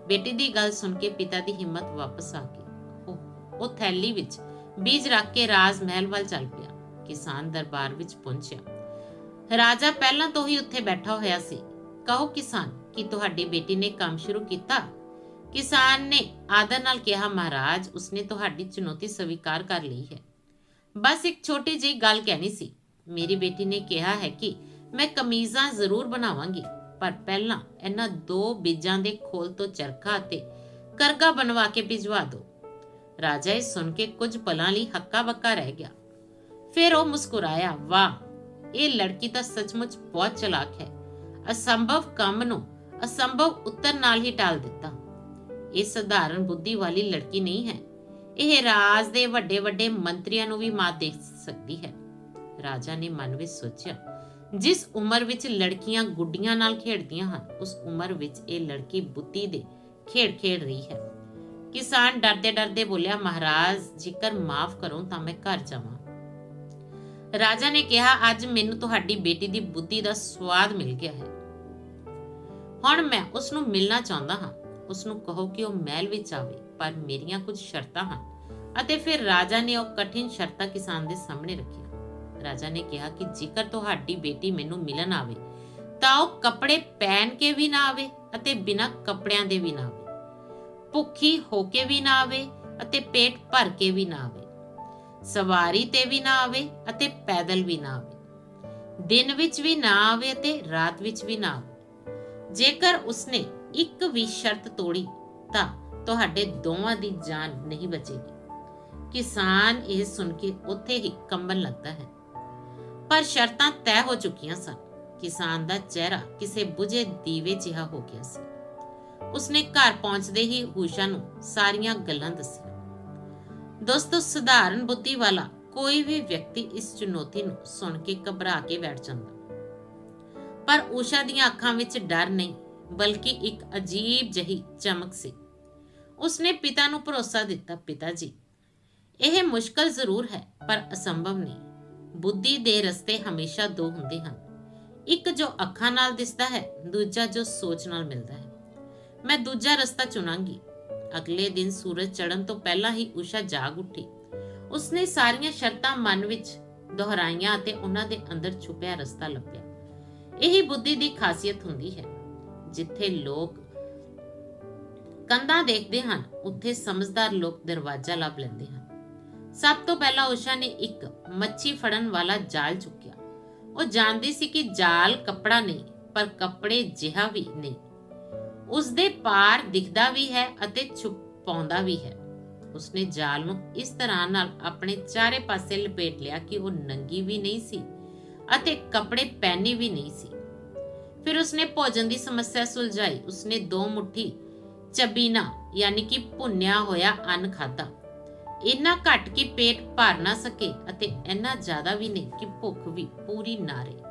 ਬੇਟੀ ਦੀ ਗੱਲ ਸੁਣ ਕੇ ਪਿਤਾ ਦੀ ਹਿੰਮਤ ਵਾਪਸ ਆ ਗਈ। ਉਹ ਥੈਲੀ ਵਿੱਚ ਬੀਜ ਰੱਖ ਕੇ ਰਾਜ ਮਹਿਲ ਵੱਲ ਚੱਲ ਪਿਆ। ਕਿਸਾਨ ਦਰਬਾਰ ਵਿੱਚ ਪਹੁੰਚਿਆ। ਰਾਜਾ ਪਹਿਲਾਂ ਤੋਂ ਹੀ ਉੱਥੇ ਬੈਠਾ ਹੋਇਆ ਸੀ। ਕਹੋ ਕਿਸਾਨ, ਕਿ ਤੁਹਾਡੀ ਬੇਟੀ ਨੇ ਕੰਮ ਸ਼ੁਰੂ ਕੀਤਾ? ਕਿਸਾਨ ਨੇ ਆਦਰ ਨਾਲ ਕਿਹਾ, ਮਹਾਰਾਜ, ਉਸਨੇ ਤੁਹਾਡੀ ਚੁਣੌਤੀ ਸਵੀਕਾਰ ਕਰ ਲਈ ਹੈ। ਬਸ ਇੱਕ ਛੋਟੀ ਜਿਹੀ ਗੱਲ ਕਹਿਣੀ ਸੀ। ਮੇਰੀ ਬੇਟੀ ਨੇ ਕਿਹਾ ਹੈ ਕਿ ਮੈਂ ਕਮੀਜ਼ਾਂ ਜ਼ਰੂਰ ਬਣਾਵਾਂਗੀ, ਪਰ ਪਹਿਲਾਂ ਇਹਨਾਂ ਦੋ ਬੀਜਾਂ ਦੇ ਖੋਲ ਤੋਂ ਚਰਖਾ ਅਤੇ ਕਰਗਾ ਬਣਵਾ ਕੇ ਭਿਜਵਾ ਦਿਓ। ਰਾਜਾ ਇਹ ਸੁਣ ਕੇ ਕੁਝ ਪਲਾਂ ਲਈ ਹੱਕਾ ਬੱਕਾ ਰਹਿ ਗਿਆ। ਫਿਰ ਉਹ ਮੁਸਕਰਾਇਆ, ਵਾਹ, ਇਹ ਲੜਕੀ ਤਾਂ ਸੱਚਮੁੱਚ ਬਹੁਤ ਚਲਾਕ ਹੈ। ਅਸੰਭਵ ਕੰਮ ਨੂੰ ਅਸੰਭਵ ਉੱਤਰ ਨਾਲ ਹੀ ਟਾਲ ਦਿੱਤਾ। ਇਹ ਸਧਾਰਨ ਬੁੱਧੀ ਵਾਲੀ ਲੜਕੀ ਨਹੀਂ ਹੈ। ਇਹ ਰਾਜ ਦੇ ਵੱਡੇ ਵੱਡੇ ਮੰਤਰੀਆਂ ਨੂੰ ਵੀ ਮਾਤ ਦੇ ਸਕਦੀ ਹੈ। ਰਾਜਾ ਨੇ ਮਨ ਵਿੱਚ ਸੋਚਿਆ, ਜਿਸ ਉਮਰ ਵਿੱਚ ਲੜਕੀਆਂ ਗੁੱਡੀਆਂ ਨਾਲ ਖੇਡਦੀਆਂ ਹਨ, ਉਸ ਉਮਰ ਵਿੱਚ ਇਹ ਲੜਕੀ ਬੁੱਧੀ ਦੇ ਖੇਡ ਖੇਡ ਰਹੀ ਹੈ। ਕਿਸਾਨ ਡਰਦੇ ਡਰਦੇ ਬੋਲਿਆ, ਮਹਾਰਾਜ, ਜੇਕਰ ਮਾਫ ਕਰੋ ਤਾਂ ਮੈਂ ਘਰ ਜਾਵਾਂ। ਰਾਜਾ ਨੇ ਕਿਹਾ, ਅੱਜ ਮੈਨੂੰ ਤੁਹਾਡੀ ਬੇਟੀ ਦੀ ਬੁੱਧੀ ਦਾ ਸਵਾਦ ਮਿਲ ਗਿਆ ਹੈ। ਹੁਣ ਮੈਂ ਉਸ ਨੂੰ ਮਿਲਣਾ ਚਾਹੁੰਦਾ ਹਾਂ। ਉਸ ਨੂੰ ਕਹੋ ਕਿ ਉਹ ਮਹਿਲ ਵਿੱਚ ਆਵੇ, ਪਰ ਮੇਰੀਆਂ ਕੁਝ ਸ਼ਰਤਾਂ ਹਨ। ਅਤੇ ਫਿਰ ਰਾਜਾ ਨੇ ਉਹ ਕਠਿਨ ਸ਼ਰਤਾਂ ਕਿਸਾਨ ਦੇ ਸਾਹਮਣੇ ਰੱਖੀਆਂ। ਰਾਜਾ ਨੇ ਕਿਹਾ ਕਿ ਜੇਕਰ ਤੁਹਾਡੀ ਬੇਟੀ ਮੈਨੂੰ ਮਿਲਣ ਆਵੇ, ਤਾਂ ਉਹ ਕੱਪੜੇ ਪਹਿਨ ਕੇ ਵੀ ਨਾ ਆਵੇ ਅਤੇ ਬਿਨਾਂ ਕੱਪੜਿਆਂ ਦੇ ਵੀ ਨਾ ਆਵੇ। ਭੁੱਖੀ ਹੋ ਕੇ ਵੀ ਨਾ ਆਵੇ ਅਤੇ ਪੇਟ ਭਰ ਕੇ ਵੀ ਨਾ ਆਵੇ। ਸਵਾਰੀ ਤੇ ਵੀ ਨਾ ਆਵੇ ਅਤੇ ਪੈਦਲ ਵੀ ਨਾ ਆਵੇ। ਦਿਨ ਵਿੱਚ ਵੀ ਨਾ ਆਵੇ ਅਤੇ ਰਾਤ ਵਿੱਚ ਵੀ ਨਾ ਆਵੇ। ਜੇਕਰ ਉਸਨੇ ਇੱਕ ਵੀ ਸ਼ਰਤ ਤੋੜੀ ਤਾਂ ਤੁਹਾਡੇ ਦੋਵਾਂ ਦੀ ਜਾਨ ਨਹੀਂ ਬਚੇਗੀ। ਕਿਸਾਨ ਇਹ ਸੁਣ ਕੇ ਉੱਥੇ ਹੀ ਕੰਬਣ ਲੱਗਦਾ ਹੈ। ਪਰ ਸ਼ਰਤਾਂ ਤੈਅ ਹੋ ਚੁੱਕੀਆਂ ਸਨ। ਕਿਸਾਨ ਦਾ ਚਿਹਰਾ ਕਿਸੇ ਬੁਝੇ ਦੀਵੇ ਜਿਹਾ ਹੋ ਗਿਆ ਸੀ। ਉਸਨੇ ਘਰ ਪਹੁੰਚਦੇ ਹੀ ਊਸ਼ਾ ਨੂੰ ਸਾਰੀਆਂ ਗੱਲਾਂ ਦੱਸੀਆਂ। ਦੋਸਤੋ, ਸਧਾਰਨ ਬੁੱਧੀ ਵਾਲਾ ਕੋਈ ਵੀ ਵਿਅਕਤੀ ਇਸ ਚੁਣੌਤੀ ਨੂੰ ਸੁਣ ਕੇ ਘਬਰਾ ਕੇ ਬੈਠ ਜਾਂਦਾ। ਪਰ ਊਸ਼ਾ ਦੀਆਂ ਅੱਖਾਂ ਵਿੱਚ ਡਰ ਨਹੀਂ ਬਲਕਿ ਇੱਕ ਅਜੀਬ ਜਹੀ ਚਮਕ ਸੀ। ਉਸਨੇ ਪਿਤਾ ਨੂੰ ਭਰੋਸਾ ਦਿੱਤਾ, ਪਿਤਾ ਜੀ, ਇਹ ਮੁਸ਼ਕਲ ਜ਼ਰੂਰ ਹੈ, ਪਰ ਅਸੰਭਵ ਨਹੀਂ। ਬੁੱਧੀ ਦੇ ਰਸਤੇ ਹਮੇਸ਼ਾ ਦੋ ਹੁੰਦੇ ਹਨ। ਇੱਕ ਜੋ ਅੱਖਾਂ ਨਾਲ ਦਿਸਦਾ ਹੈ, ਦੂਜਾ ਜੋ ਸੋਚ ਨਾਲ ਮਿਲਦਾ ਹੈ। ਮੈਂ ਦੂਜਾ ਰਸਤਾ ਚੁਣਾਂਗੀ। ਅਗਲੇ ਦਿਨ ਸੂਰਜ ਚੜ੍ਹਨ ਤੋਂ ਪਹਿਲਾਂ ਹੀ ਊਸ਼ਾ ਜਾਗ ਉੱਠੀ। ਉਸਨੇ ਸਾਰੀਆਂ ਸ਼ਰਤਾਂ ਮਨ ਵਿੱਚ ਦੁਹਰਾਈਆਂ ਅਤੇ ਉਹਨਾਂ ਦੇ ਅੰਦਰ ਛੁਪਿਆ ਰਸਤਾ ਲੱਭਿਆ। ਇਹੀ ਬੁੱਧੀ ਦੀ ਖਾਸੀਅਤ ਹੁੰਦੀ ਹੈ। ਜਿੱਥੇ ਲੋਕ ਕੰਧਾਂ ਦੇਖਦੇ ਹਨ, ਉੱਥੇ ਸਮਝਦਾਰ ਲੋਕ ਦਰਵਾਜ਼ਾ ਲੱਭ ਲੈਂਦੇ ਹਨ। ਸਭ ਤੋਂ ਪਹਿਲਾਂ ਊਸ਼ਾ ਨੇ ਇੱਕ ਮੱਛੀ ਫੜਨ ਵਾਲਾ ਜਾਲ ਚੁੱਕਿਆ। ਉਹ ਜਾਣਦੀ ਸੀ ਕਿ ਜਾਲ ਕੱਪੜਾ ਨਹੀਂ, ਪਰ ਕੱਪੜੇ ਜਿਹਾ ਵੀ ਨਹੀਂ। ਉਸ ਦੇ ਪਾਰ ਦਿਖਦਾ ਵੀ ਹੈ ਅਤੇ ਛੁਪ ਪਾਉਂਦਾ ਵੀ ਹੈ। ਉਸਨੇ ਜਾਲ ਨੂੰ ਇਸ ਤਰ੍ਹਾਂ ਨਾਲ ਆਪਣੇ ਚਾਰੇ ਪਾਸੇ ਲਪੇਟ ਲਿਆ ਕਿ ਉਹ ਨੰਗੀ ਵੀ ਨਹੀਂ ਸੀ ਅਤੇ ਕੱਪੜੇ ਪਹਿਨੇ ਵੀ ਨਹੀਂ ਸੀ। ਫਿਰ ਉਸਨੇ ਭੋਜਨ ਦੀ ਸਮੱਸਿਆ ਸੁਲਝਾਈ ਉਸਨੇ ਦੋ ਮੁਠੀ ਚਬੀਨਾ ਯਾਨੀ ਕਿ ਭੁੰਨਿਆ ਹੋਇਆ ਅੰਨ ਖਾਧਾ ਇੰਨਾ ਘੱਟ ਕਿ ਪੇਟ ਭਰ ਨਾ ਸਕੇ ਅਤੇ ਇੰਨਾ ਜ਼ਿਆਦਾ ਵੀ ਨਹੀਂ ਕਿ ਭੁੱਖ ਵੀ ਪੂਰੀ ਨਾ ਰਹੇ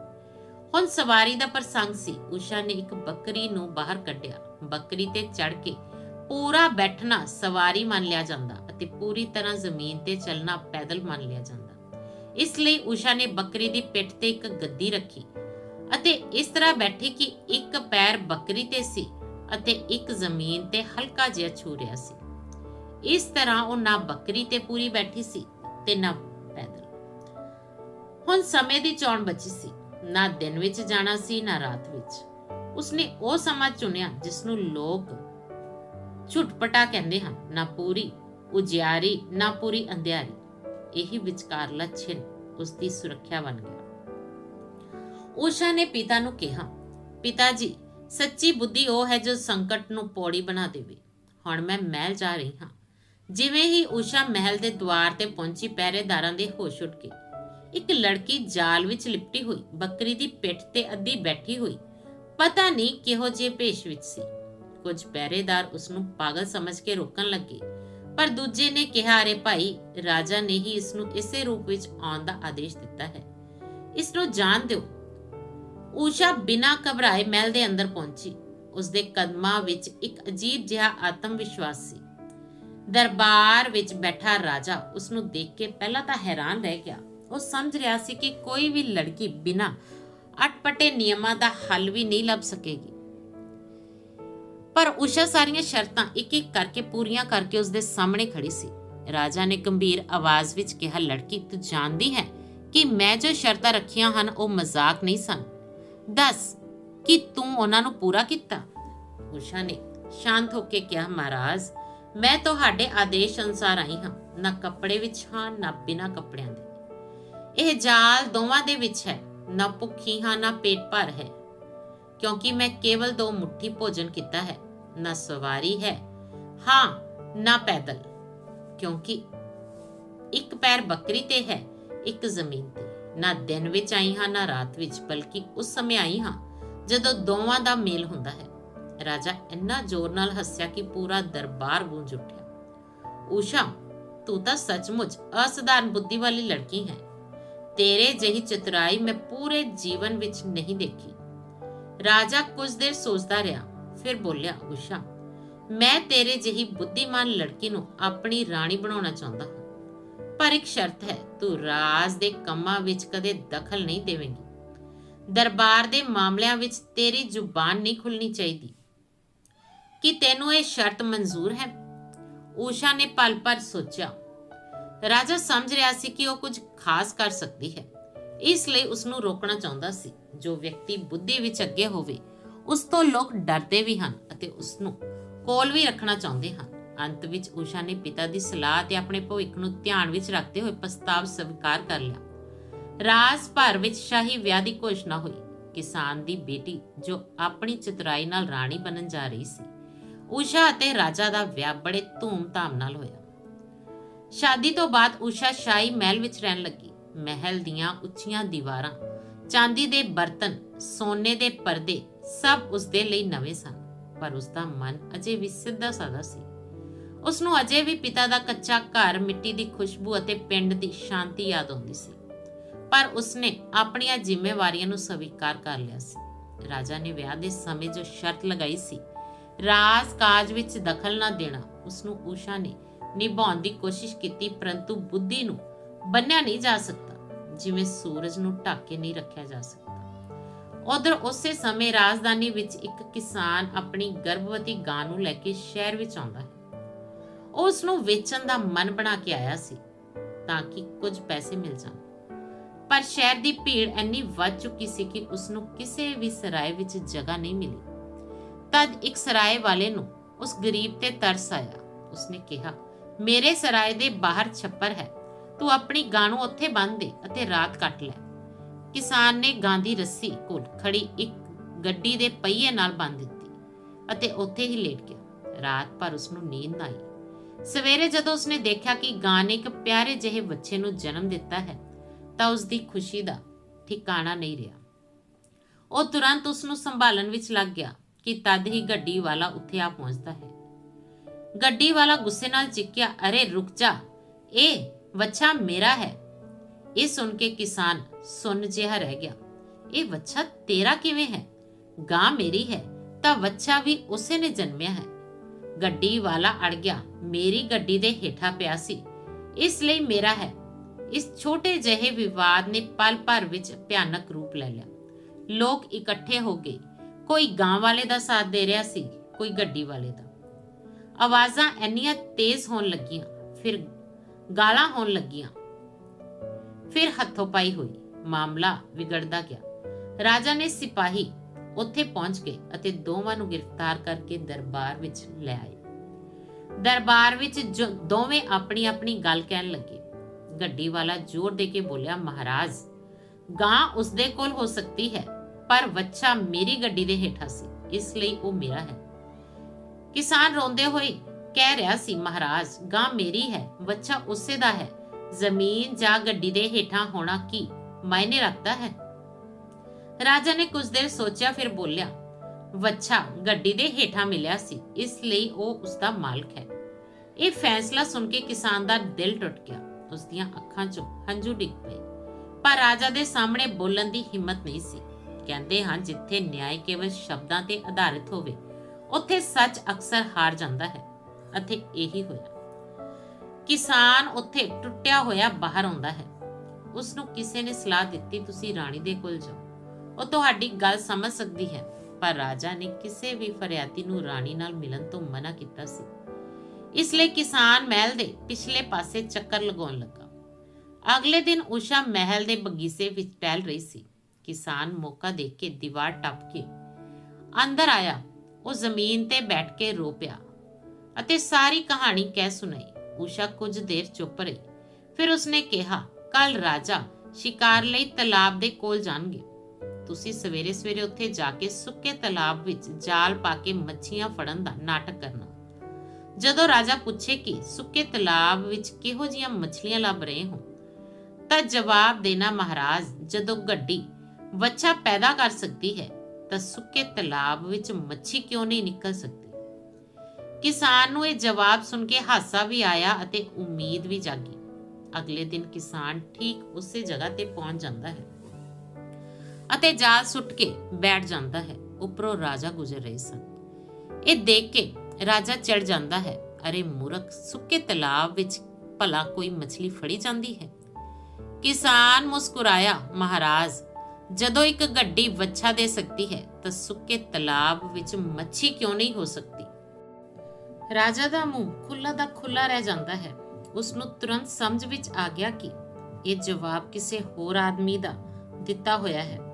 ਹੁਣ ਸਵਾਰੀ ਦਾ ਪ੍ਰਸੰਗ ਸੀ ਊਸ਼ਾ ਨੇ ਇੱਕ ਬੱਕਰੀ ਨੂੰ ਬਾਹਰ ਕੱਢਿਆ ਬੱਕਰੀ ਤੇ ਚੜ ਕੇ ਪੂਰਾ ਬੈਠਣਾ ਸਵਾਰੀ ਮੰਨ ਲਿਆ ਜਾਂਦਾ ਅਤੇ ਪੂਰੀ ਤਰ੍ਹਾਂ ਜ਼ਮੀਨ ਤੇ ਚੱਲਣਾ ਪੈਦਲ ਮੰਨ ਲਿਆ ਜਾਂਦਾ ਇਸ ਲਈ ਊਸ਼ਾ ਨੇ ਬੱਕਰੀ ਦੀ ਪਿੱਠ ਤੇ ਇੱਕ ਗੱਦੀ ਰੱਖੀ ਅਤੇ ਇਸ ਤਰ੍ਹਾਂ ਬੈਠੀ ਕਿ ਇੱਕ ਪੈਰ ਬੱਕਰੀ ਤੇ ਸੀ ਅਤੇ ਇੱਕ ਜ਼ਮੀਨ ਤੇ ਹਲਕਾ ਜਿਹਾ ਛੂ ਰਿਹਾ ਸੀ। ਇਸ ਤਰ੍ਹਾਂ ਉਹ ਨਾ ਬੱਕਰੀ ਤੇ ਪੂਰੀ ਬੈਠੀ ਸੀ ਤੇ ਨਾ ਪੈਦਲ। ਹੁਣ ਸਮੇਂ ਦੀ ਚੋਣ ਬਚੀ ਸੀ। ਨਾ ਦਿਨ ਵਿੱਚ ਜਾਣਾ ਸੀ, ਨਾ ਰਾਤ ਵਿੱਚ। ਉਸਨੇ ਉਹ ਸਮਾਂ ਚੁਣਿਆ ਜਿਸ ਨੂੰ ਲੋਕ ਝੁਟਪਟਾ ਕਹਿੰਦੇ ਹਨ, ਨਾ ਪੂਰੀ ਉਜਿਆਰੀ ਨਾ ਪੂਰੀ ਅੰਧਿਆਰੀ। ਇਹੀ ਵਿਚਕਾਰਲਾ ਛਿਨ ਉਸ ਦੀ ਸੁਰੱਖਿਆ ਬਣ ਗਿਆ। ਊਸ਼ਾ ਨੇ ਪਿਤਾ ਨੂੰ ਕਿਹਾ, ਪਿਤਾ ਜੀ, ਸੱਚੀ ਬੁੱਧੀ ਉਹ ਹੈ ਜੋ ਸੰਕਟ ਨੂੰ ਪੌੜੀ ਬਣਾ ਦੇਵੇ। ਹੁਣ ਮੈਂ ਮਹਿਲ ਜਾ ਰਹੀ ਹਾਂ। ਜਿਵੇਂ ਹੀ ਊਸ਼ਾ ਮਹਿਲ ਦੇ ਦੁਆਰ ਤੇ ਪਹੁੰਚੀ, ਪਹਿਰੇਦਾਰਾਂ ਦੇ ਹੋਸ਼ ਉੱਡ ਗਏ। ਇੱਕ ਲੜਕੀ ਜਾਲ ਵਿੱਚ ਲਿਪਟੀ ਹੋਈ, ਬੱਕਰੀ ਦੀ ਪਿੱਠ ਤੇ ਅੱਧੀ ਬੈਠੀ ਹੋਈ। ਪਤਾ ਨਹੀਂ ਕਿਹੋ ਜਿਹੇ ਭੇਸ਼ ਵਿੱਚ ਸੀ। ਕੁਝ ਪਹਿਰੇਦਾਰ ਉਸ ਨੂੰ ਪਾਗਲ ਸਮਝ ਕੇ ਰੋਕਣ ਲੱਗੇ। ਪਰ ਦੂਜੇ ਨੇ ਕਿਹਾ, ਅਰੇ ਭਾਈ, ਰਾਜਾ ਨੇ ਹੀ ਇਸ ਨੂੰ ਇਸੇ ਰੂਪ ਵਿੱਚ ਆਉਣ ਦਾ ਆਦੇਸ਼ ਦਿੱਤਾ ਹੈ। ਇਸ ਨੂੰ ਜਾਣ ਦਿਓ। ਊਸ਼ਾ ਬਿਨਾਂ ਘਬਰਾਏ ਮਹਿਲ ਦੇ ਅੰਦਰ ਪਹੁੰਚੀ। ਉਸ ਦੇ ਕਦਮਾਂ ਵਿੱਚ ਇੱਕ ਅਜੀਬ ਜਿਹਾ ਆਤਮ ਵਿਸ਼ਵਾਸ ਸੀ। ਦਰਬਾਰ ਵਿੱਚ ਬੈਠਾ ਰਾਜਾ ਉਸ ਨੂੰ ਦੇਖ ਕੇ ਪਹਿਲਾਂ ਤਾਂ ਹੈਰਾਨ ਰਹਿ ਗਿਆ। ਉਹ ਸਮਝ ਰਿਹਾ ਸੀ ਕਿ ਕੋਈ ਵੀ ਲੜਕੀ ਬਿਨਾਂ ਅਟਪਟੇ ਨਿਯਮਾਂ ਦਾ ਹੱਲ ਵੀ ਨਹੀਂ ਲੱਭ ਸਕੇਗੀ। ਪਰ ਊਸ਼ਾ ਸਾਰੀਆਂ ਸ਼ਰਤਾਂ ਇੱਕ ਇੱਕ ਕਰਕੇ ਪੂਰੀਆਂ ਕਰਕੇ ਉਸ ਦੇ ਸਾਹਮਣੇ ਖੜੀ ਸੀ। ਰਾਜਾ ਨੇ ਗੰਭੀਰ ਆਵਾਜ਼ ਵਿੱਚ ਕਿਹਾ, ਲੜਕੀ, ਤੂੰ ਜਾਣਦੀ ਹੈ ਕਿ ਮੈਂ ਜੋ ਸ਼ਰਤਾਂ ਰੱਖੀਆਂ ਹਨ, ਉਹ ਮਜ਼ਾਕ ਨਹੀਂ ਸਨ। ਦੱਸ ਕਿ ਤੂੰ ਉਹਨਾਂ ਨੂੰ ਪੂਰਾ ਕੀਤਾ? ਊਸ਼ਾ ਨੇ। ਸ਼ਾਂਤ ਹੋ ਕੇ ਕਿਹਾ, ਮਹਾਰਾਜ, ਮੈਂ ਤੁਹਾਡੇ ਆਦੇਸ਼ ਅਨੁਸਾਰ ਆਈ ਹਾਂ। ਨਾ ਕੱਪੜੇ ਵਿੱਚ ਹਾਂ, ਨਾ ਬਿਨਾਂ ਕੱਪੜਿਆਂ ਦੇ। ਇਹ ਜਾਲ ਦੋਵਾਂ ਦੇ ਵਿੱਚ ਹੈ। ਨਾ ਭੁੱਖੀ ਹਾਂ, ਨਾ ਪੇਟ ਭਰ ਹੈ। ਕਿਉਂਕਿ ਮੈਂ ਕੇਵਲ ਦੋ ਮੁੱਠੀ ਭੋਜਨ ਕੀਤਾ ਹੈ। ਨਾ ਸਵਾਰੀ ਹੈ। ਹਾਂ, ਨਾ ਪੈਦਲ। ਕਿਉਂਕਿ ਇੱਕ ਪੈਰ ਬੱਕਰੀ ਤੇ ਹੈ, ਇੱਕ ਜ਼ਮੀਨ ਤੇ ਨਾ ਦਿਨ ਵਿੱਚ ਆਈ ਹਾਂ, ਨਾ ਰਾਤ ਵਿੱਚ, ਬਲਕਿ ਉਸ ਸਮੇਂ ਆਈ ਹਾਂ ਜਦੋਂ ਦੋਵਾਂ ਦਾ ਮੇਲ ਹੁੰਦਾ ਹੈ। ਰਾਜਾ ਇੰਨਾ ਜ਼ੋਰ ਨਾਲ ਹੱਸਿਆ ਕਿ ਪੂਰਾ ਦਰਬਾਰ ਗੂੰਜ ਉੱਠਿਆ। ਊਸ਼ਾ, ਤੂੰ ਤਾਂ ਸੱਚਮੁੱਚ ਅਸਧਾਰਨ ਬੁੱਧੀ ਵਾਲੀ ਲੜਕੀ ਹੈ। ਤੇਰੇ ਜਿਹੀ ਚਤੁਰਾਈ ਮੈਂ ਪੂਰੇ ਜੀਵਨ ਵਿੱਚ ਨਹੀਂ ਦੇਖੀ। ਰਾਜਾ ਕੁਝ ਦੇਰ ਸੋਚਦਾ ਰਿਹਾ, ਫਿਰ ਬੋਲਿਆ, ਊਸ਼ਾ, ਮੈਂ ਤੇਰੇ ਜਿਹੀ ਬੁੱਧੀਮਾਨ ਲੜਕੀ ਨੂੰ ਆਪਣੀ ਰਾਣੀ ਬਣਾਉਣਾ ਚਾਹੁੰਦਾ ਹਾਂ। ਪਰ ਇੱਕ ਸ਼ਰਤ ਹੈ, ਤੂੰ ਰਾਜ ਦੇ ਕੰਮਾਂ ਵਿੱਚ ਕਦੇ ਦਖਲ ਨਹੀਂ ਦੇਵੇਂਗੀ। ਦਰਬਾਰ ਦੇ ਮਾਮਲਿਆਂ ਵਿੱਚ ਤੇਰੀ ਜ਼ੁਬਾਨ ਨਹੀਂ ਖੁੱਲਣੀ ਚਾਹੀਦੀ। ਕਿ ਤੈਨੂੰ ਇਹ ਸ਼ਰਤ ਮਨਜ਼ੂਰ ਹੈ? ਊਸ਼ਾ ਨੇ ਪਲ ਪਰ ਸੋਚਿਆ। ਰਾਜਾ ਸਮਝ ਰਿਹਾ ਸੀ ਕਿ ਉਹ ਕੁਝ ਖਾਸ ਕਰ ਸਕਦੀ ਹੈ। ਇਸ ਲਈ ਉਸ ਨੂੰ ਰੋਕਣਾ ਚਾਹੁੰਦਾ ਸੀ। ਜੋ ਵਿਅਕਤੀ ਬੁੱਧੀ ਵਿੱਚ ਅੱਗੇ ਹੋਵੇ, ਉਸ ਤੋਂ ਲੋਕ ਡਰਦੇ ਵੀ ਹਨ ਅਤੇ ਉਸ ਨੂੰ ਕੋਲ ਵੀ ਰੱਖਣਾ ਚਾਹੁੰਦੇ ਹਨ। ਅੰਤ ਵਿੱਚ ਊਸ਼ਾ ਨੇ ਪਿਤਾ ਦੀ ਸਲਾਹ ਤੇ ਆਪਣੇ ਭਵਿੱਖ ਨੂੰ ਧਿਆਨ ਵਿੱਚ ਰੱਖਦੇ ਹੋਏ ਪ੍ਰਸਤਾਵ ਸਵੀਕਾਰ ਕਰ ਲਿਆ। ਰਾਜ ਭਰ ਵਿੱਚ ਸ਼ਾਹੀ ਵਿਆਹ ਦੀ ਘੋਸ਼ਣਾ ਹੋਈ। ਕਿਸਾਨ ਦੀ ਬੇਟੀ, ਜੋ ਆਪਣੀ ਚਤੁਰਾਈ ਨਾਲ ਰਾਣੀ ਬਣਨ ਜਾ ਰਹੀ ਸੀ। ਊਸ਼ਾ ਅਤੇ ਰਾਜਾ ਦਾ ਵਿਆਹ ਬੜੇ ਧੂਮ-ਧਾਮ ਨਾਲ ਹੋਇਆ। ਸ਼ਾਦੀ ਤੋਂ ਬਾਅਦ ਊਸ਼ਾ ਸ਼ਾਹੀ ਮਹਿਲ ਵਿੱਚ ਰਹਿਣ ਲੱਗੀ। ਮਹਿਲ ਦੀਆਂ ਉੱਚੀਆਂ ਦੀਵਾਰਾਂ, ਚਾਂਦੀ ਦੇ ਬਰਤਨ, ਸੋਨੇ ਦੇ ਪਰਦੇ ਸਭ ਉਸ ਦੇ ਲਈ ਨਵੇਂ ਸਨ। ਪਰ ਉਸ ਦਾ ਮਨ ਅਜੇ ਵੀ ਸਿੱਧਾ ਸਾਦਾ ਸੀ। ਉਸ ਨੂੰ ਅਜੇ ਵੀ ਪਿਤਾ ਦਾ ਕੱਚਾ ਘਰ, ਮਿੱਟੀ ਦੀ ਖੁਸ਼ਬੂ ਅਤੇ ਪਿੰਡ ਦੀ ਸ਼ਾਂਤੀ ਯਾਦ ਆਉਂਦੀ ਸੀ। ਪਰ ਉਸਨੇ ਆਪਣੀਆਂ ਜ਼ਿੰਮੇਵਾਰੀਆਂ ਨੂੰ ਸਵੀਕਾਰ ਕਰ ਲਿਆ ਸੀ। ਰਾਜਾ ਨੇ ਵਿਆਹ ਦੇ ਸਮੇਂ ਜੋ ਸ਼ਰਤ ਲਗਾਈ ਸੀ, ਰਾਜ ਕਾਜ ਵਿੱਚ ਦਖਲ ਨਾ ਦੇਣਾ ਉਸ ਨੂੰ ਊਸ਼ਾ ਨੇ ਨਿਭਾਉਣ ਦੀ ਕੋਸ਼ਿਸ਼ ਕੀਤੀ, ਪਰੰਤੂ ਬੁੱਧੀ ਨੂੰ ਬੰਨਿਆ ਨਹੀਂ ਜਾ ਸਕਦਾ, ਜਿਵੇਂ ਸੂਰਜ ਨੂੰ ਢੱਕ ਕੇ ਨਹੀਂ ਰੱਖਿਆ ਜਾ ਸਕਦਾ। ਉਧਰ ਉਸੇ ਸਮੇਂ ਰਾਜਧਾਨੀ ਵਿੱਚ ਇੱਕ ਕਿਸਾਨ ਆਪਣੀ ਗਰਭਵਤੀ ਗਾਂ ਨੂੰ ਲੈ ਕੇ ਸ਼ਹਿਰ ਵਿੱਚ ਆਉਂਦਾ ਹੈ। ਉਸ ਨੂੰ ਵੇਚਣ ਦਾ ਮਨ ਬਣਾ ਕੇ ਆਇਆ ਸੀ ਤਾਂ ਕਿ ਕੁਝ ਪੈਸੇ ਮਿਲ ਜਾਣ। ਪਰ ਸ਼ਹਿਰ ਦੀ ਭੀੜ ਇੰਨੀ ਵੱਧ ਚੁੱਕੀ ਸੀ ਕਿ ਉਸ ਨੂੰ ਕਿਸੇ ਵੀ ਸਰਾਏ ਵਿੱਚ ਜਗ੍ਹਾ ਨਹੀਂ ਮਿਲੀ। ਤਦ ਇੱਕ ਸਰਾਏ ਵਾਲੇ ਨੂੰ ਉਸ ਗਰੀਬ ਤੇ ਤਰਸ ਆਇਆ। ਉਸਨੇ ਕਿਹਾ, ਮੇਰੇ ਸਰਾਏ ਦੇ ਬਾਹਰ ਛੱਪਰ ਹੈ। ਤੂੰ ਆਪਣੀ ਗਾਂ ਨੂੰ ਉੱਥੇ ਬੰਨ੍ਹ ਦੇ ਅਤੇ ਰਾਤ ਕੱਟ ਲੈ। ਕਿਸਾਨ ਨੇ ਗਾਂ ਦੀ ਰੱਸੀ ਕੋਲ ਖੜੀ ਇੱਕ ਗੱਡੀ ਦੇ ਪਹੀਏ ਨਾਲ ਬੰਨ੍ਹ ਦਿੱਤੀ ਅਤੇ ਉੱਥੇ ਹੀ ਲੇਟ ਗਿਆ। ਰਾਤ ਭਰ ਉਸ ਨੂੰ ਨੀਂਦ ਨਾ ਆਈ। ਸਵੇਰੇ ਜਦੋਂ ਉਸਨੇ ਦੇਖਿਆ ਕਿ ਗਾਂ ਨੇ ਇੱਕ ਪਿਆਰੇ ਜਿਹੇ ਬੱਚੇ ਨੂੰ ਜਨਮ ਦਿੱਤਾ ਹੈ, ਤਾਂ ਉਸ ਦੀ ਖੁਸ਼ੀ ਦਾ ਠਿਕਾਣਾ ਨਹੀਂ ਰਿਹਾ। ਉਹ ਤੁਰੰਤ ਉਸ ਨੂੰ ਸੰਭਾਲਣ ਵਿੱਚ ਲੱਗ ਗਿਆ ਕਿ ਤਦ ਹੀ ਗੱਡੀ ਵਾਲਾ ਉੱਥੇ ਆ ਪਹੁੰਚਦਾ ਹੈ। ਗੱਡੀ ਵਾਲਾ ਗੁੱਸੇ ਨਾਲ ਚਿੱਕਿਆ, ਅਰੇ, ਰੁਕ ਜਾ। ਇਹ ਵੱਛਾ ਮੇਰਾ ਹੈ। ਇਹ ਸੁਣ ਕੇ ਕਿਸਾਨ ਸੁੰਨ ਜਿਹਾ ਰਹਿ ਗਿਆ। ਇਹ ਵੱਛਾ ਤੇਰਾ ਕਿਵੇਂ ਹੈ? ਗਾਂ ਮੇਰੀ ਹੈ, ਤਾਂ ਵੱਛਾ ਵੀ ਉਸੇ ਨੇ ਜਨਮਿਆ ਹੈ। ਗੱਡੀ ਵਾਲਾ ਅੜ ਗਿਆ। ਮੇਰੀ ਗੱਡੀ ਦੇ ਹੇਠਾਂ ਪਿਆ ਸੀ। ਇਸ ਲਈ ਮੇਰਾ ਹੈ। ਇਸ ਛੋਟੇ ਜਿਹੇ ਵਿਵਾਦ ਨੇ ਪਲ ਭਰ ਵਿੱਚ ਭਿਆਨਕ ਰੂਪ ਲੈ ਲਿਆ। ਲੋਕ ਇਕੱਠੇ ਹੋ ਗਏ। ਕੋਈ ਗਾਂ ਵਾਲੇ ਦਾ ਸਾਥ ਦੇ ਰਿਹਾ ਸੀ, ਕੋਈ ਗੱਡੀ ਵਾਲੇ ਦਾ। ਆਵਾਜ਼ਾਂ ਇੰਨੀਆਂ ਤੇਜ਼ ਹੋਣ ਲੱਗੀਆਂ, ਫਿਰ ਗਾਲਾਂ ਹੋਣ ਲੱਗੀਆਂ। ਫਿਰ ਹੱਥੋਂ ਪਾਈ ਹੋਈ ਮਾਮਲਾ ਵਿਗੜਦਾ ਗਿਆ। ਰਾਜਾ ਨੇ ਸਿਪਾਹੀ ਉੱਥੇ ਪਹੁੰਚ ਗਏ ਅਤੇ ਦੋਵਾਂ ਨੂੰ ਗ੍ਰਿਫਤਾਰ ਕਰਕੇ ਦਰਬਾਰ ਵਿੱਚ ਲੈ ਆਏ। ਦਰਬਾਰ ਵਿੱਚ ਜੋ ਦੋਵੇਂ ਆਪਣੀ ਆਪਣੀ ਗੱਲ ਕਹਿਣ ਲੱਗੇ। ਗੱਡੀ ਵਾਲਾ ਜ਼ੋਰ ਦੇ ਕੇ ਬੋਲਿਆ, ਮਹਾਰਾਜ, ਗਾਂ ਉਸਦੇ ਕੋਲ ਹੋ ਸਕਦੀ ਹੈ, ਪਰ ਵੱਛਾ ਮੇਰੀ ਗੱਡੀ ਦੇ ਹੇਠਾਂ ਸੀ, ਇਸ ਲਈ ਉਹ ਮੇਰਾ ਹੈ। ਕਿਸਾਨ ਰੋਂਦੇ ਹੋਏ ਕਹਿ ਰਿਹਾ ਸੀ, ਮਹਾਰਾਜ, ਗਾਂ ਮੇਰੀ ਹੈ, ਵੱਛਾ ਉਸੇ ਦਾ ਹੈ, ਜ਼ਮੀਨ ਜਾਂ ਗੱਡੀ ਦੇ ਹੇਠਾਂ ਹੋਣਾ ਕੀ? ਮਾਇਨੇ ਰੱਖਦਾ ਹੈ? ਰਾਜਾ ਨੇ ਕੁਝ ਦੇਰ ਸੋਚਿਆ, ਫਿਰ ਬੋਲਿਆ, ਵੱਛਾ, ਗੱਡੀ ਦੇ ਹੇਠਾਂ ਮਿਲਿਆ ਸੀ, ਇਸ ਲਈ ਉਹ ਉਸ ਦਾ ਮਾਲਕ ਹੈ। ਇਹ ਫੈਸਲਾ ਸੁਣ ਕੇ ਕਿਸਾਨ ਦਾ ਦਿਲ ਟੁੱਟ ਗਿਆ। ਉਸ ਦੀਆਂ ਅੱਖਾਂ 'ਚੋਂ ਹੰਝੂ ਡਿੱਗ ਪਏ। ਪਰ ਰਾਜਾ ਦੇ ਸਾਹਮਣੇ ਬੋਲਣ ਦੀ ਹਿੰਮਤ ਨਹੀਂ ਸੀ। ਕਹਿੰਦੇ ਹਨ ਜਿੱਥੇ ਨਿਆਂ ਕੇਵਲ ਸ਼ਬਦਾਂ ਤੇ ਆਧਾਰਿਤ ਹੋਵੇ, ਉੱਥੇ ਸੱਚ ਅਕਸਰ ਹਾਰ ਜਾਂਦਾ ਹੈ, ਅਤੇ ਇਹੀ ਹੋਇਆ। ਕਿਸਾਨ ਉੱਥੇ ਟੁੱਟਿਆ ਹੋਇਆ ਬਾਹਰ ਆਉਂਦਾ ਹੈ। ਉਸ ਨੂੰ ਕਿਸੇ ਨੇ ਸਲਾਹ ਦਿੱਤੀ, ਤੁਸੀਂ ਰਾਣੀ ਦੇ ਕੋਲ ਜਾਓ। ਉਹ ਤੁਹਾਡੀ ਗੱਲ ਸਮਝ ਸਕਦੀ ਹੈ, ਪਰ ਰਾਜਾ ਨੇ ਕਿਸੇ ਵੀ ਫਰਿਆਦੀ ਨੂੰ ਰਾਣੀ ਨਾਲ ਮਿਲਣ ਤੋਂ ਮਨਾ ਕੀਤਾ ਸੀ। ਇਸ ਲਈ ਕਿਸਾਨ ਮਹਿਲ ਦੇ ਪਿਛਲੇ ਪਾਸੇ ਚੱਕਰ ਲਗਾਉਣ ਲੱਗਾ। ਅਗਲੇ ਦਿਨ ਉਸ਼ਾ ਮਹਿਲ ਦੇ ਬਗੀਚੇ ਵਿੱਚ ਟਹਿਲ ਰਹੀ ਸੀ। ਕਿਸਾਨ ਮੌਕਾ ਦੇਖ ਕੇ ਦੀਵਾਰ ਟੱਪ ਕੇ ਅੰਦਰ ਆਇਆ। ਉਹ ਜ਼ਮੀਨ ਤੇ ਬੈਠ ਕੇ ਰੋ ਪਿਆ ਅਤੇ ਸਾਰੀ ਕਹਾਣੀ ਕਹਿ ਸੁਣਾਈ। ਉਸ਼ਾ ਕੁਝ ਦੇਰ ਚੁੱਪ ਰਹੀ। ਫਿਰ ਉਸਨੇ ਕਿਹਾ ਕੱਲ ਰਾਜਾ ਸ਼ਿਕਾਰ ਲਈ ਤਲਾਬ ਦੇ ਕੋਲ ਜਾਣਗੇ। ਤੁਸੀਂ ਸਵੇਰੇ ਸਵੇਰੇ ਉੱਥੇ ਜਾ ਕੇ ਸੁੱਕੇ ਤਲਾਬ ਵਿੱਚ ਜਾਲ ਪਾ ਕੇ ਮੱਛੀਆਂ ਫੜਨ ਦਾ ਨਾਟਕ ਕਰਨਾ। ਜਦੋਂ ਰਾਜਾ ਪੁੱਛੇ ਕਿ ਸੁੱਕੇ ਤਲਾਬ ਵਿੱਚ ਕਿਹੋ ਜੀਆਂ ਮੱਛਲੀਆਂ ਲੱਭ ਰਹੇ ਹੋ? ਤਾਂ ਜਵਾਬ ਦੇਣਾ ਮਹਾਰਾਜ, ਜਦੋਂ ਗੱਡੀ ਬੱਚਾ ਪੈਦਾ ਕਰ ਸਕਦੀ ਹੈ, ਤਾਂ ਸੁੱਕੇ ਤਲਾਬ ਵਿੱਚ ਮੱਛੀ ਕਿਉਂ ਨਹੀਂ ਨਿਕਲ ਸਕਦੀ? ਕਿਸਾਨ ਨੂੰ ਇਹ ਜਵਾਬ ਸੁਣ ਕੇ ਹਾਸਾ ਵੀ ਆਇਆ ਅਤੇ ਉਮੀਦ ਵੀ ਜਾਗੀ। ਅਗਲੇ ਦਿਨ ਕਿਸਾਨ ਠੀਕ ਉਸੇ ਜਗ੍ਹਾ ਤੇ ਪਹੁੰਚ ਜਾਂਦਾ ਹੈ। ਅਤੇ ਜਾਲ ਸੁੱਟ ਕੇ ਬੈਠ ਜਾਂਦਾ ਹੈ, ਉੱਪਰੋਂ ਰਾਜਾ ਗੁਜ਼ਰ ਰਹੇ ਸਨ। ਇਹ ਦੇਖ ਕੇ ਰਾਜਾ ਚੜ ਜਾਂਦਾ ਹੈ, ਅਰੇ ਮੂਰਖ, ਸੁੱਕੇ ਤਲਾਬ ਵਿੱਚ ਭਲਾ ਕੋਈ ਮੱਛਲੀ ਫੜੀ ਜਾਂਦੀ ਹੈ? ਕਿਸਾਨ ਮੁਸਕਰਾਇਆ, ਮਹਾਰਾਜ, ਜਦੋਂ ਇੱਕ ਗੱਡੀ ਵੱਛਾ ਦੇ ਸਕਦੀ ਹੈ, ਤਾਂ ਸੁੱਕੇ ਤਲਾਬ ਵਿੱਚ ਮੱਛੀ ਕਿਉਂ ਨਹੀਂ ਹੋ ਸਕਦੀ? ਰਾਜਾ ਦਾ ਮੂੰਹ ਖੁੱਲਾ ਦਾ ਖੁੱਲਾ ਰਹਿ ਜਾਂਦਾ ਹੈ। ਉਸ ਨੂੰ ਤੁਰੰਤ ਸਮਝ ਵਿੱਚ ਆ ਗਿਆ ਕਿ ਇਹ ਜਵਾਬ ਕਿਸੇ ਹੋਰ ਆਦਮੀ ਦਾ ਦਿੱਤਾ ਹੋਇਆ ਹੈ।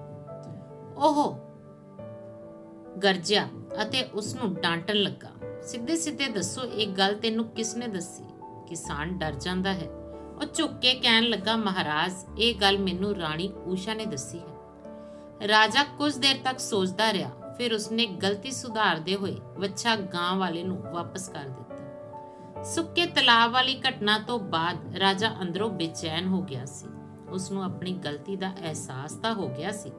ਉਹ ਗਰਜਿਆ ਅਤੇ ਉਸ ਨੂੰ ਡਾਂਟਣ ਲੱਗਾ। ਸਿੱਧੇ ਸਿੱਧੇ ਦੱਸੋ, ਇਹ ਗੱਲ ਤੈਨੂੰ ਕਿਸ ਨੇ ਦੱਸੀ? ਕਿਸਾਨ ਡਰ ਜਾਂਦਾ ਹੈ। ਉਹ ਝੁੱਕ ਕੇ ਕਹਿਣ ਲੱਗਾ, ਮਹਾਰਾਜ, ਇਹ ਗੱਲ ਮੈਨੂੰ ਰਾਣੀ ਊਸ਼ਾ ਨੇ ਦੱਸੀ ਹੈ। ਰਾਜਾ ਕੁਝ ਦੇਰ ਤੱਕ ਸੋਚਦਾ ਰਿਹਾ, ਫਿਰ ਉਸਨੇ ਗਲਤੀ ਸੁਧਾਰਦੇ ਹੋਏ ਵੱਛਾ ਗਾਂ ਵਾਲੇ ਨੂੰ ਵਾਪਸ ਕਰ ਦਿੱਤਾ। ਸੁੱਕੇ ਤਲਾਬ ਵਾਲੀ ਘਟਨਾ ਤੋਂ ਬਾਅਦ ਰਾਜਾ ਅੰਦਰੋਂ ਬੇਚੈਨ ਹੋ ਗਿਆ ਸੀ। ਉਸ ਨੂੰ ਆਪਣੀ ਗਲਤੀ ਦਾ ਅਹਿਸਾਸ ਤਾਂ ਹੋ ਗਿਆ ਸੀ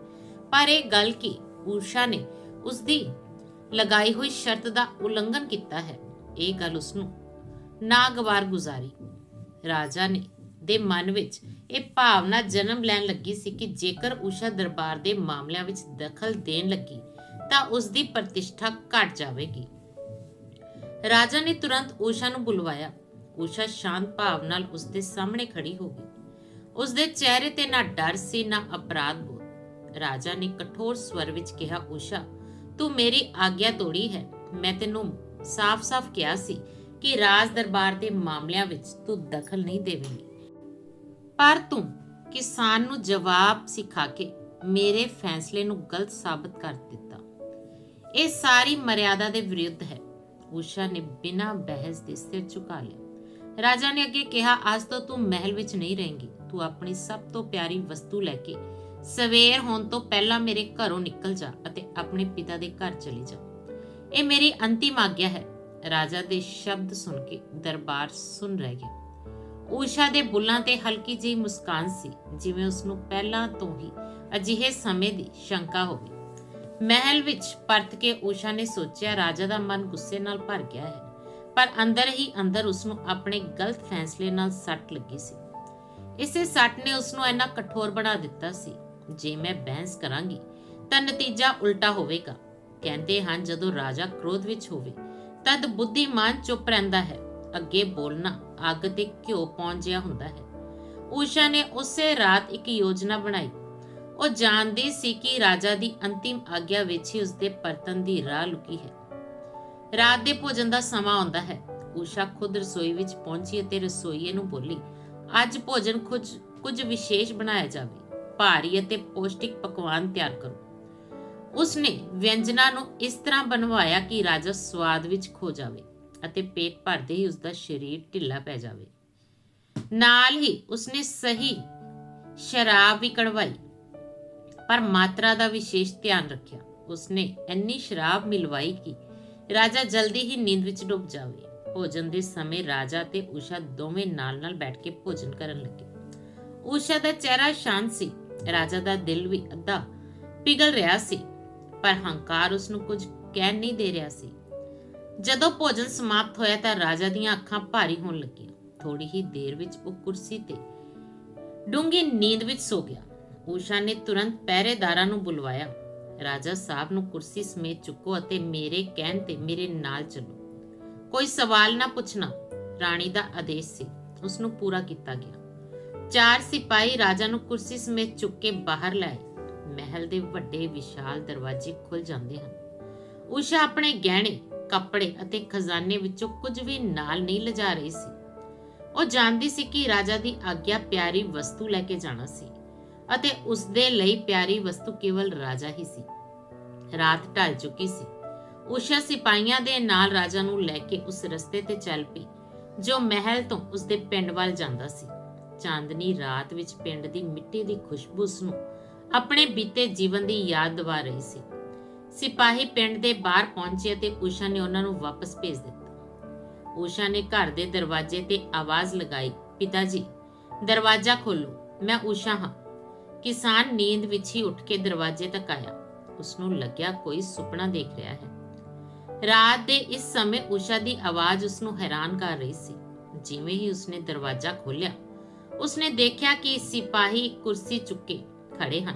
ਪਰ ਇਹ ਗੱਲ ਕਿ? ਊਸ਼ਾ ਨੇ ਉਸ ਦੀ ਲਗਾਈ ਹੋਈ ਸ਼ਰਤ ਦਾ ਉਲੰਘਣ ਕੀਤਾ ਹੈ। ਇਹ ਗੱਲ ਉਸ ਨੂੰ ਨਾਗਵਾਰ ਗੁਜ਼ਾਰੀ। ਰਾਜਾ ਨੇ ਦੇ ਮਨ ਵਿੱਚ ਇਹ ਭਾਵਨਾ ਜਨਮ ਲੈਣ ਲੱਗੀ ਸੀ ਕਿ ਜੇਕਰ ਊਸ਼ਾ ਦਰਬਾਰ ਦੇ ਮਾਮਲਿਆਂ ਵਿੱਚ ਦਖਲ ਦੇਣ ਲੱਗੀ, ਤਾਂ ਉਸ ਦੀ ਪ੍ਰਤਿਸ਼ਠਾ ਘਟ ਜਾਵੇਗੀ। ਰਾਜਾ ਨੇ ਤੁਰੰਤ ਊਸ਼ਾ ਨੂੰ ਬੁਲਵਾਇਆ। ਊਸ਼ਾ ਸ਼ਾਂਤ ਭਾਵ ਨਾਲ ਉਸ ਦੇ ਸਾਹਮਣੇ ਖੜੀ ਹੋ ਗਈ। ਉਸ ਦੇ ਚਿਹਰੇ ਤੇ ਨਾ ਡਰ ਸੀ, ਨਾ ਅਪਰਾਧ ਬੋਧ ਰਾਜਾ ਨੇ ਕਠੋਰ ਸਵਰ ਵਿੱਚ ਕਿਹਾ, ਊਸ਼ਾ, ਤੂੰ ਮੇਰੀ ਆਗਿਆ ਤੋੜੀ ਹੈ। ਮੈਂ ਤੈਨੂੰ ਸਾਫ਼-ਸਾਫ਼ ਕਿਹਾ ਸੀ ਕਿ ਰਾਜ ਦਰਬਾਰ ਦੇ ਮਾਮਲਿਆਂ ਵਿੱਚ ਤੂੰ ਦਖਲ ਨਹੀਂ ਦੇਵੇਂਗੀ। ਪਰ ਤੂੰ ਕਿਸਾਨ ਨੂੰ ਜਵਾਬ ਸਿਖਾ ਕੇ ਮੇਰੇ ਫੈਸਲੇ ਨੂੰ ਗਲਤ ਸਾਬਤ ਕਰ ਦਿੱਤਾ। ਇਹ ਸਾਰੀ ਮਰਿਆਦਾ ਦੇ ਵਿਰੁੱਧ ਹੈ। ਊਸ਼ਾ ਨੇ ਬਿਨਾਂ ਬਹਿਸ ਦੇ ਸਿਰ ਝੁਕਾ ਲਿਆ। ਰਾਜਾ ਨੇ ਅੱਗੇ ਕਿਹਾ, ਅੱਜ ਤੋਂ ਤੂੰ ਮਹਿਲ ਵਿੱਚ ਨਹੀਂ ਰਹੇਂਗੀ। ਤੂੰ ਆਪਣੀ ਸਭ ਤੋਂ ਪਿਆਰੀ ਵਸਤੂ ਲੈ ਕੇ ਸਵੇਰ ਹੋਣ ਤੋਂ ਪਹਿਲਾਂ ਮੇਰੇ ਘਰੋਂ ਨਿਕਲ ਜਾ ਅਤੇ ਆਪਣੇ ਪਿਤਾ ਦੇ ਘਰ ਚਲੀ ਜਾ। ਇਹ ਮੇਰੀ ਅੰਤਿਮ ਆਗਿਆ ਹੈ। ਰਾਜਾ ਦੇ ਸ਼ਬਦ ਸੁਣ ਕੇ ਦਰਬਾਰ ਸੁਣ ਰਹਿ ਗਿਆ। ਊਸ਼ਾ ਦੇ ਬੁੱਲਾਂ ਤੇ ਹਲਕੀ ਜਿਹੀ ਮੁਸਕਾਨ ਸੀ, ਜਿਵੇਂ ਉਸ ਨੂੰ ਪਹਿਲਾਂ ਤੋਂ ਹੀ ਅਜਿਹੇ ਸਮੇਂ ਦੀ ਸ਼ੰਕਾ ਹੋਵੇ। ਮਹਿਲ ਵਿੱਚ ਪਰਤ ਕੇ ਊਸ਼ਾ ਨੇ ਸੋਚਿਆ, ਰਾਜਾ ਦਾ ਮਨ ਗੁੱਸੇ ਨਾਲ ਭਰ ਗਿਆ ਹੈ, ਪਰ ਅੰਦਰ ਹੀ ਅੰਦਰ ਉਸ ਨੂੰ ਆਪਣੇ ਗਲਤ ਫੈਸਲੇ ਨਾਲ ਸੱਟ ਲੱਗੀ ਸੀ। ਇਸੇ ਸੱਟ ਨੇ ਉਸ ਨੂੰ ਇੰਨਾ ਕਠੋਰ ਬਣਾ ਦਿੱਤਾ ਸੀ ਜੇ ਮੈਂ ਬਹਿਸ ਕਰਾਂਗੀ, ਤਾਂ ਨਤੀਜਾ ਉਲਟਾ ਹੋਵੇਗਾ। ਕਹਿੰਦੇ ਹਨ ਜਦੋਂ ਰਾਜਾ ਕ੍ਰੋਧ ਵਿੱਚ ਹੋਵੇ ਤਦ ਬੁੱਧੀਮਾਨ ਚੁੱਪ ਰਹਿੰਦਾ ਹੈ। ਅੱਗੇ ਬੋਲਣਾ, ਅੱਗ ਤੇ ਘਿਓ ਪਹੁੰਚਿਆ ਹੁੰਦਾ ਹੈ। ਊਸ਼ਾ ਨੇ ਉਸੇ ਰਾਤ ਇੱਕ ਯੋਜਨਾ ਬਣਾਈ। ਉਹ ਜਾਣਦੀ ਸੀ ਕਿ ਰਾਜਾ ਦੀ ਅੰਤਿਮ ਆਗਿਆ ਵਿੱਚ ਹੀ ਉਸਦੇ ਪਰਤਨ ਦੀ ਰਾਹ ਲੁਕੀ ਹੈ। ਰਾਤ ਦੇ ਭੋਜਨ ਦਾ ਸਮਾਂ ਆਉਂਦਾ ਹੈ। ਊਸ਼ਾ ਖੁਦ ਰਸੋਈ ਵਿੱਚ ਪਹੁੰਚੀ ਅਤੇ ਰਸੋਈਏ ਨੂੰ ਬੋਲੀ, ਅੱਜ ਭੋਜਨ ਕੁਝ ਕੁਝ ਵਿਸ਼ੇਸ਼ ਬਣਾਇਆ ਜਾਵੇ। ਭਾਰੀ ਅਤੇ ਪੌਸ਼ਟਿਕ ਪਕਵਾਨ ਤਿਆਰ ਕਰੋ। ਉਸਨੇ ਵਿਅੰਜਨਾਂ ਨੂੰ ਇਸ ਤਰ੍ਹਾਂ ਬਣਵਾਇਆ ਕਿ ਰਾਜਾ ਸਵਾਦ ਵਿੱਚ ਖੋ ਜਾਵੇ ਅਤੇ ਪੇਟ ਭਰਦੇ ਹੀ ਉਸਦਾ ਸਰੀਰ ਢਿੱਲਾ ਪੈ ਜਾਵੇ। ਨਾਲ ਹੀ ਉਸਨੇ ਸਹੀ ਸ਼ਰਾਬ ਵੀ ਕਢਵਾਈ, ਪਰ ਮਾਤਰਾ ਦਾ ਵਿਸ਼ੇਸ਼ ਧਿਆਨ ਰੱਖਿਆ। ਉਸਨੇ ਇੰਨੀ ਸ਼ਰਾਬ ਮਿਲਵਾਈ ਕਿ ਰਾਜਾ ਜਲਦੀ ਹੀ ਨੀਂਦ ਵਿੱਚ ਡੁੱਬ ਜਾਵੇ। ਭੋਜਨ ਦੇ ਸਮੇਂ ਰਾਜਾ ਤੇ ਊਸ਼ਾ ਦੋਵੇਂ ਨਾਲ-ਨਾਲ ਬੈਠ ਕੇ ਭੋਜਨ ਕਰਨ ਲੱਗੇ। ਊਸ਼ਾ ਦਾ ਚਿਹਰਾ ਸ਼ਾਂਤ ਸੀ। ਰਾਜਾ ਦਾ ਦਿਲ ਵੀ ਅੱਧਾ ਪਿਘਲ ਰਿਹਾ ਸੀ, ਪਰ ਹੰਕਾਰ ਉਸ ਨੂੰ ਕੁਝ ਕਹਿ ਨਹੀਂ ਦੇ ਰਿਹਾ ਸੀ। ਜਦੋਂ ਭੋਜਨ ਸਮਾਪਤ ਹੋਇਆ ਤਾਂ ਰਾਜਾ ਦੀਆਂ ਅੱਖਾਂ ਭਾਰੀ ਹੋਣ ਲੱਗੀਆਂ। ਥੋੜੀ ਹੀ ਦੇਰ ਵਿੱਚ ਉਹ ਕੁਰਸੀ ਤੇ ਡੂੰਗੀ ਨੀਂਦ ਵਿੱਚ ਸੋ ਗਿਆ। ਊਸ਼ਾ ਨੇ ਤੁਰੰਤ ਪਹਿਰੇਦਾਰਾਂ ਨੂੰ ਬੁਲਵਾਇਆ। ਰਾਜਾ ਸਾਹਿਬ ਨੂੰ ਕੁਰਸੀ ਸਮੇਤ ਚੁੱਕੋ ਅਤੇ ਮੇਰੇ ਕਹਿਣ ਤੇ ਮੇਰੇ ਨਾਲ ਚੱਲੋ। ਕੋਈ ਸਵਾਲ ਨਾ ਪੁੱਛਣਾ, ਰਾਣੀ ਦਾ ਆਦੇਸ਼ ਸੀ। ਉਸ ਨੂੰ ਪੂਰਾ ਕੀਤਾ ਗਿਆ। ਚਾਰ ਸਿਪਾਹੀ ਰਾਜਾ ਨੂੰ ਕੁਰਸੀ ਸਮੇਤ ਚੁੱਕ ਕੇ ਬਾਹਰ ਲਾਏ ਮਹਿਲ ਦੇ ਵੱਡੇ ਵਿਸ਼ਾਲ ਦਰਵਾਜ਼ੇ ਖੁੱਲ ਜਾਂਦੇ ਹਨ। ਊਸ਼ਾ ਆਪਣੇ ਗਹਿਣੇ, ਕੱਪੜੇ ਅਤੇ ਖਜ਼ਾਨੇ ਵਿੱਚੋਂ ਕੁਝ ਵੀ ਨਾਲ ਨਹੀਂ ਲਿਜਾ ਰਹੀ ਸੀ। ਉਹ ਜਾਣਦੀ ਸੀ ਕਿ ਰਾਜਾ ਦੀ ਆਗਿਆ ਪਿਆਰੀ ਵਸਤੂ ਲੈ ਕੇ ਜਾਣਾ ਸੀ ਅਤੇ ਉਸ ਦੇ ਲਈ ਪਿਆਰੀ ਵਸਤੂ ਕੇਵਲ ਰਾਜਾ ਹੀ ਸੀ। ਰਾਤ ਢਲ ਚੁੱਕੀ ਸੀ। ਉਸ਼ਾ ਸਿਪਾਹੀਆਂ ਦੇ ਨਾਲ ਰਾਜਾ ਨੂੰ ਲੈ ਕੇ ਉਸ ਰਸਤੇ ਤੇ ਚੱਲ ਪਈ, ਜੋ ਮਹਿਲ ਤੋਂ ਉਸ ਦੇ ਪਿੰਡ ਵੱਲ ਜਾਂਦਾ ਸੀ। ਚਾਂਦਨੀ ਰਾਤ ਵਿੱਚ ਪਿੰਡ ਦੀ ਮਿੱਟੀ ਦੀ ਖੁਸ਼ਬੂ ਉਸ ਨੂੰ ਆਪਣੇ ਬੀਤੇ ਜੀਵਨ ਦੀ ਯਾਦ ਦਿਵਾ ਰਹੀ ਸੀ। ਸਿਪਾਹੀ ਪਿੰਡ ਦੇ ਬਾਹਰ ਪਹੁੰਚੇ ਅਤੇ ਊਸ਼ਾ ਨੇ ਉਹਨਾਂ ਨੂੰ ਵਾਪਸ ਭੇਜ ਦਿੱਤਾ। ਊਸ਼ਾ ਨੇ ਘਰ ਦੇ ਦਰਵਾਜ਼ੇ ਤੇ ਆਵਾਜ਼ ਲਗਾਈ ਪਿਤਾ ਜੀ ਦਰਵਾਜ਼ਾ ਖੋਲੋ, ਮੈਂ ਊਸ਼ਾ ਹਾਂ। ਕਿਸਾਨ ਨੀਂਦ ਵਿੱਚ ਹੀ ਉੱਠ ਕੇ ਦਰਵਾਜ਼ੇ ਤੱਕ ਆਇਆ। ਉਸ ਨੂੰ ਲੱਗਿਆ ਕੋਈ ਸੁਪਨਾ ਦੇਖ ਰਿਹਾ ਹੈ। ਰਾਤ ਦੇ ਇਸ ਸਮੇਂ ਊਸ਼ਾ ਦੀ ਆਵਾਜ਼ ਉਸ ਨੂੰ ਹੈਰਾਨ ਕਰ ਰਹੀ ਸੀ। ਜਿਵੇਂ ਹੀ ਉਸਨੇ ਦਰਵਾਜ਼ਾ ਖੋਲ੍ਹਿਆ ਉਸਨੇ ਦੇਖਿਆ ਕਿ ਸਿਪਾਹੀ ਕੁਰਸੀ ਚੁੱਕੇ ਖੜੇ ਹਨ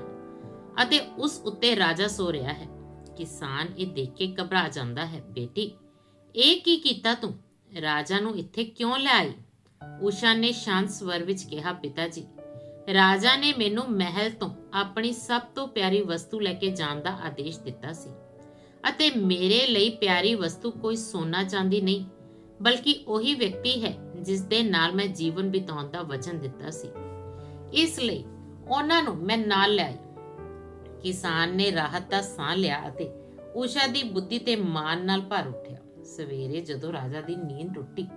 ਅਤੇ ਉਸ ਉੱਤੇ ਰਾਜਾ ਸੋ ਰਿਹਾ ਹੈ। ਕਿਸਾਨ ਇਹ ਦੇਖ ਕੇ ਘਬਰਾ ਜਾਂਦਾ ਹੈ, ਬੇਟੀ, ਇਹ ਕੀ ਕੀਤਾ ਤੂੰ? ਰਾਜਾ ਨੂੰ ਇੱਥੇ ਕਿਉਂ ਲਿਆਈ ਊਸ਼ਾ ਨੇ ਸ਼ਾਂਤ ਸਵਰ ਵਿੱਚ ਕਿਹਾ, ਪਿਤਾ ਜੀ, ਰਾਜਾ ਨੇ ਮੈਨੂੰ ਮਹਿਲ ਤੋਂ ਆਪਣੀ ਸਭ ਤੋਂ ਪਿਆਰੀ ਵਸਤੂ ਲੈ ਕੇ ਜਾਣ ਦਾ ਆਦੇਸ਼ ਦਿੱਤਾ ਸੀ ਅਤੇ ਮੇਰੇ ਲਈ ਪਿਆਰੀ ਵਸਤੂ ਕੋਈ ਸੋਨਾ ਚਾਂਦੀ ਨਹੀਂ ਬਲਕਿ ਉਹੀ ਵਿਅਕਤੀ ਹੈ ਜਿਸ ਦੇ ਨਾਲ ਮੈਂ ਜੀਵਨ ਬਿਤਾਉਣ ਦਾ ਵਚਨ ਦਿੱਤਾ ਸੀ। ਇਸ ਲਈ ਉਹਨਾਂ ਨੂੰ ਮੈਂ ਨਾਲ ਲੈ ਆਈ। ਕਿਸਾਨ ਨੇ ਰਾਹਤ ਦਾ ਸਾਹ ਲਿਆ ਅਤੇ ਊਸ਼ਾ ਦੀ ਬੁੱਧੀ ਤੇ ਮਾਨ ਨਾਲ ਭਰ ਉੱਠਿਆ। ਸਵੇਰੇ ਜਦੋਂ ਰਾਜਾ ਦੀ ਨੀਂਦ ਟੁੱਟੀ,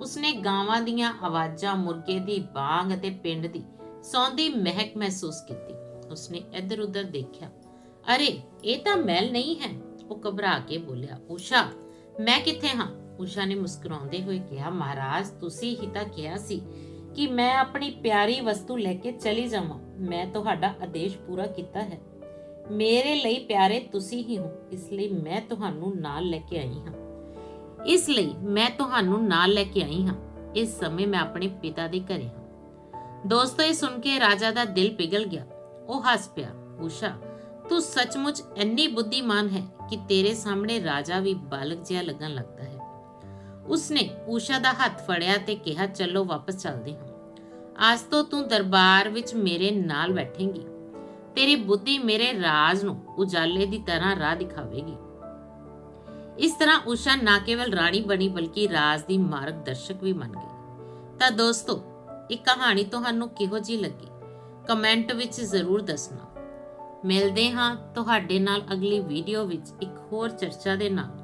ਉਸਨੇ ਗਾਵਾਂ ਦੀਆਂ ਆਵਾਜ਼ਾਂ ਮੁਰਗੇ ਦੀ ਬਾਂਗ ਅਤੇ ਪਿੰਡ ਦੀ ਸੌਂਦੀ ਮਹਿਕ ਮਹਿਸੂਸ ਕੀਤੀ। ਉਸਨੇ ਇੱਧਰ ਉੱਧਰ ਦੇਖਿਆ, ਅਰੇ, ਇਹ ਤਾਂ ਮਹਿਲ ਨਹੀਂ ਹੈ। ਉਹ ਘਬਰਾ ਕੇ ਬੋਲਿਆ, ਊਸ਼ਾ, ਮੈਂ ਕਿੱਥੇ ਹਾਂ? ਊਸ਼ਾ ਨੇ ਮੁਸਕਰਾਉਂਦੇ ਹੋਏ ਕਿਹਾ, ਮਹਾਰਾਜ, ਤੁਸੀਂ ਹੀ ਤਾਂ ਕਿਹਾ ਸੀ ਕਿ ਮੈਂ ਆਪਣੀ ਪਿਆਰੀ ਵਸਤੂ ਲੈ ਕੇ ਚਲੀ ਜਾਵਾਂ। ਮੈਂ ਤੁਹਾਡਾ ਆਦੇਸ਼ ਪੂਰਾ ਕੀਤਾ ਹੈ। ਮੇਰੇ ਲਈ ਪਿਆਰੇ ਤੁਸੀਂ ਹੀ ਹੋ। ਇਸ ਲਈ ਮੈਂ ਤੁਹਾਨੂੰ ਨਾਲ ਲੈ ਕੇ ਆਈ ਹਾਂ। ਇਸ ਲਈ ਮੈਂ ਤੁਹਾਨੂੰ ਨਾਲ ਲੈ ਕੇ ਆਈ ਹਾਂ। ਇਸ ਸਮੇਂ ਮੈਂ ਆਪਣੇ ਪਿਤਾ ਦੇ ਘਰੇ ਹਾਂ। ਦੋਸਤੋ, ਇਹ ਸੁਣ ਕੇ ਰਾਜਾ ਦਾ ਦਿਲ ਪਿਘਲ ਗਿਆ। ਉਹ ਹੱਸ ਪਿਆ ਊਸ਼ਾ ਤੂੰ ਸੱਚਮੁੱਚ ਇੰਨੀ ਬੁੱਧੀਮਾਨ ਹੈ ਕਿ ਤੇਰੇ ਸਾਹਮਣੇ ਰਾਜਾ ਵੀ ਬਾਲਕ ਜਿਹਾ ਲੱਗਣ ਲੱਗਦਾ ਹੈ। ਉਸਨੇ ਊਸ਼ਾ ਦਾ ਹੱਥ ਫੜਿਆ ਤੇ ਕਿਹਾ, ਚਲੋ ਵਾਪਸ ਚੱਲਦੇ ਹਾਂ। ਅੱਜ ਤੋਂ ਤੂੰ ਦਰਬਾਰ ਵਿੱਚ ਮੇਰੇ ਨਾਲ ਬੈਠੇਂਗੀ। ਤੇਰੀ ਬੁੱਧੀ ਮੇਰੇ ਰਾਜ ਨੂੰ ਉਜਾਲੇ ਦੀ ਤਰ੍ਹਾਂ ਰਾਹ ਦਿਖਾਵੇਗੀ। ਇਸ ਤਰ੍ਹਾਂ ਊਸ਼ਾ ਨਾ ਕੇਵਲ ਰਾਣੀ ਬਣੀ, ਬਲਕਿ ਰਾਜ ਦੀ ਮਾਰਗਦਰਸ਼ਕ ਵੀ ਬਣ ਗਈ। ਤਾਂ ਦੋਸਤੋ, ਇਹ ਕਹਾਣੀ ਤੁਹਾਨੂੰ ਕਿਹੋ ਜੀ ਲੱਗੀ? ਕਮੈਂਟ ਵਿੱਚ ਜ਼ਰੂਰ ਦੱਸਣਾ। ਮਿਲਦੇ ਹਾਂ ਤੁਹਾਡੇ ਨਾਲ ਅਗਲੀ ਵੀਡੀਓ ਵਿੱਚ ਇੱਕ ਹੋਰ ਚਰਚਾ ਦੇ ਨਾਲ।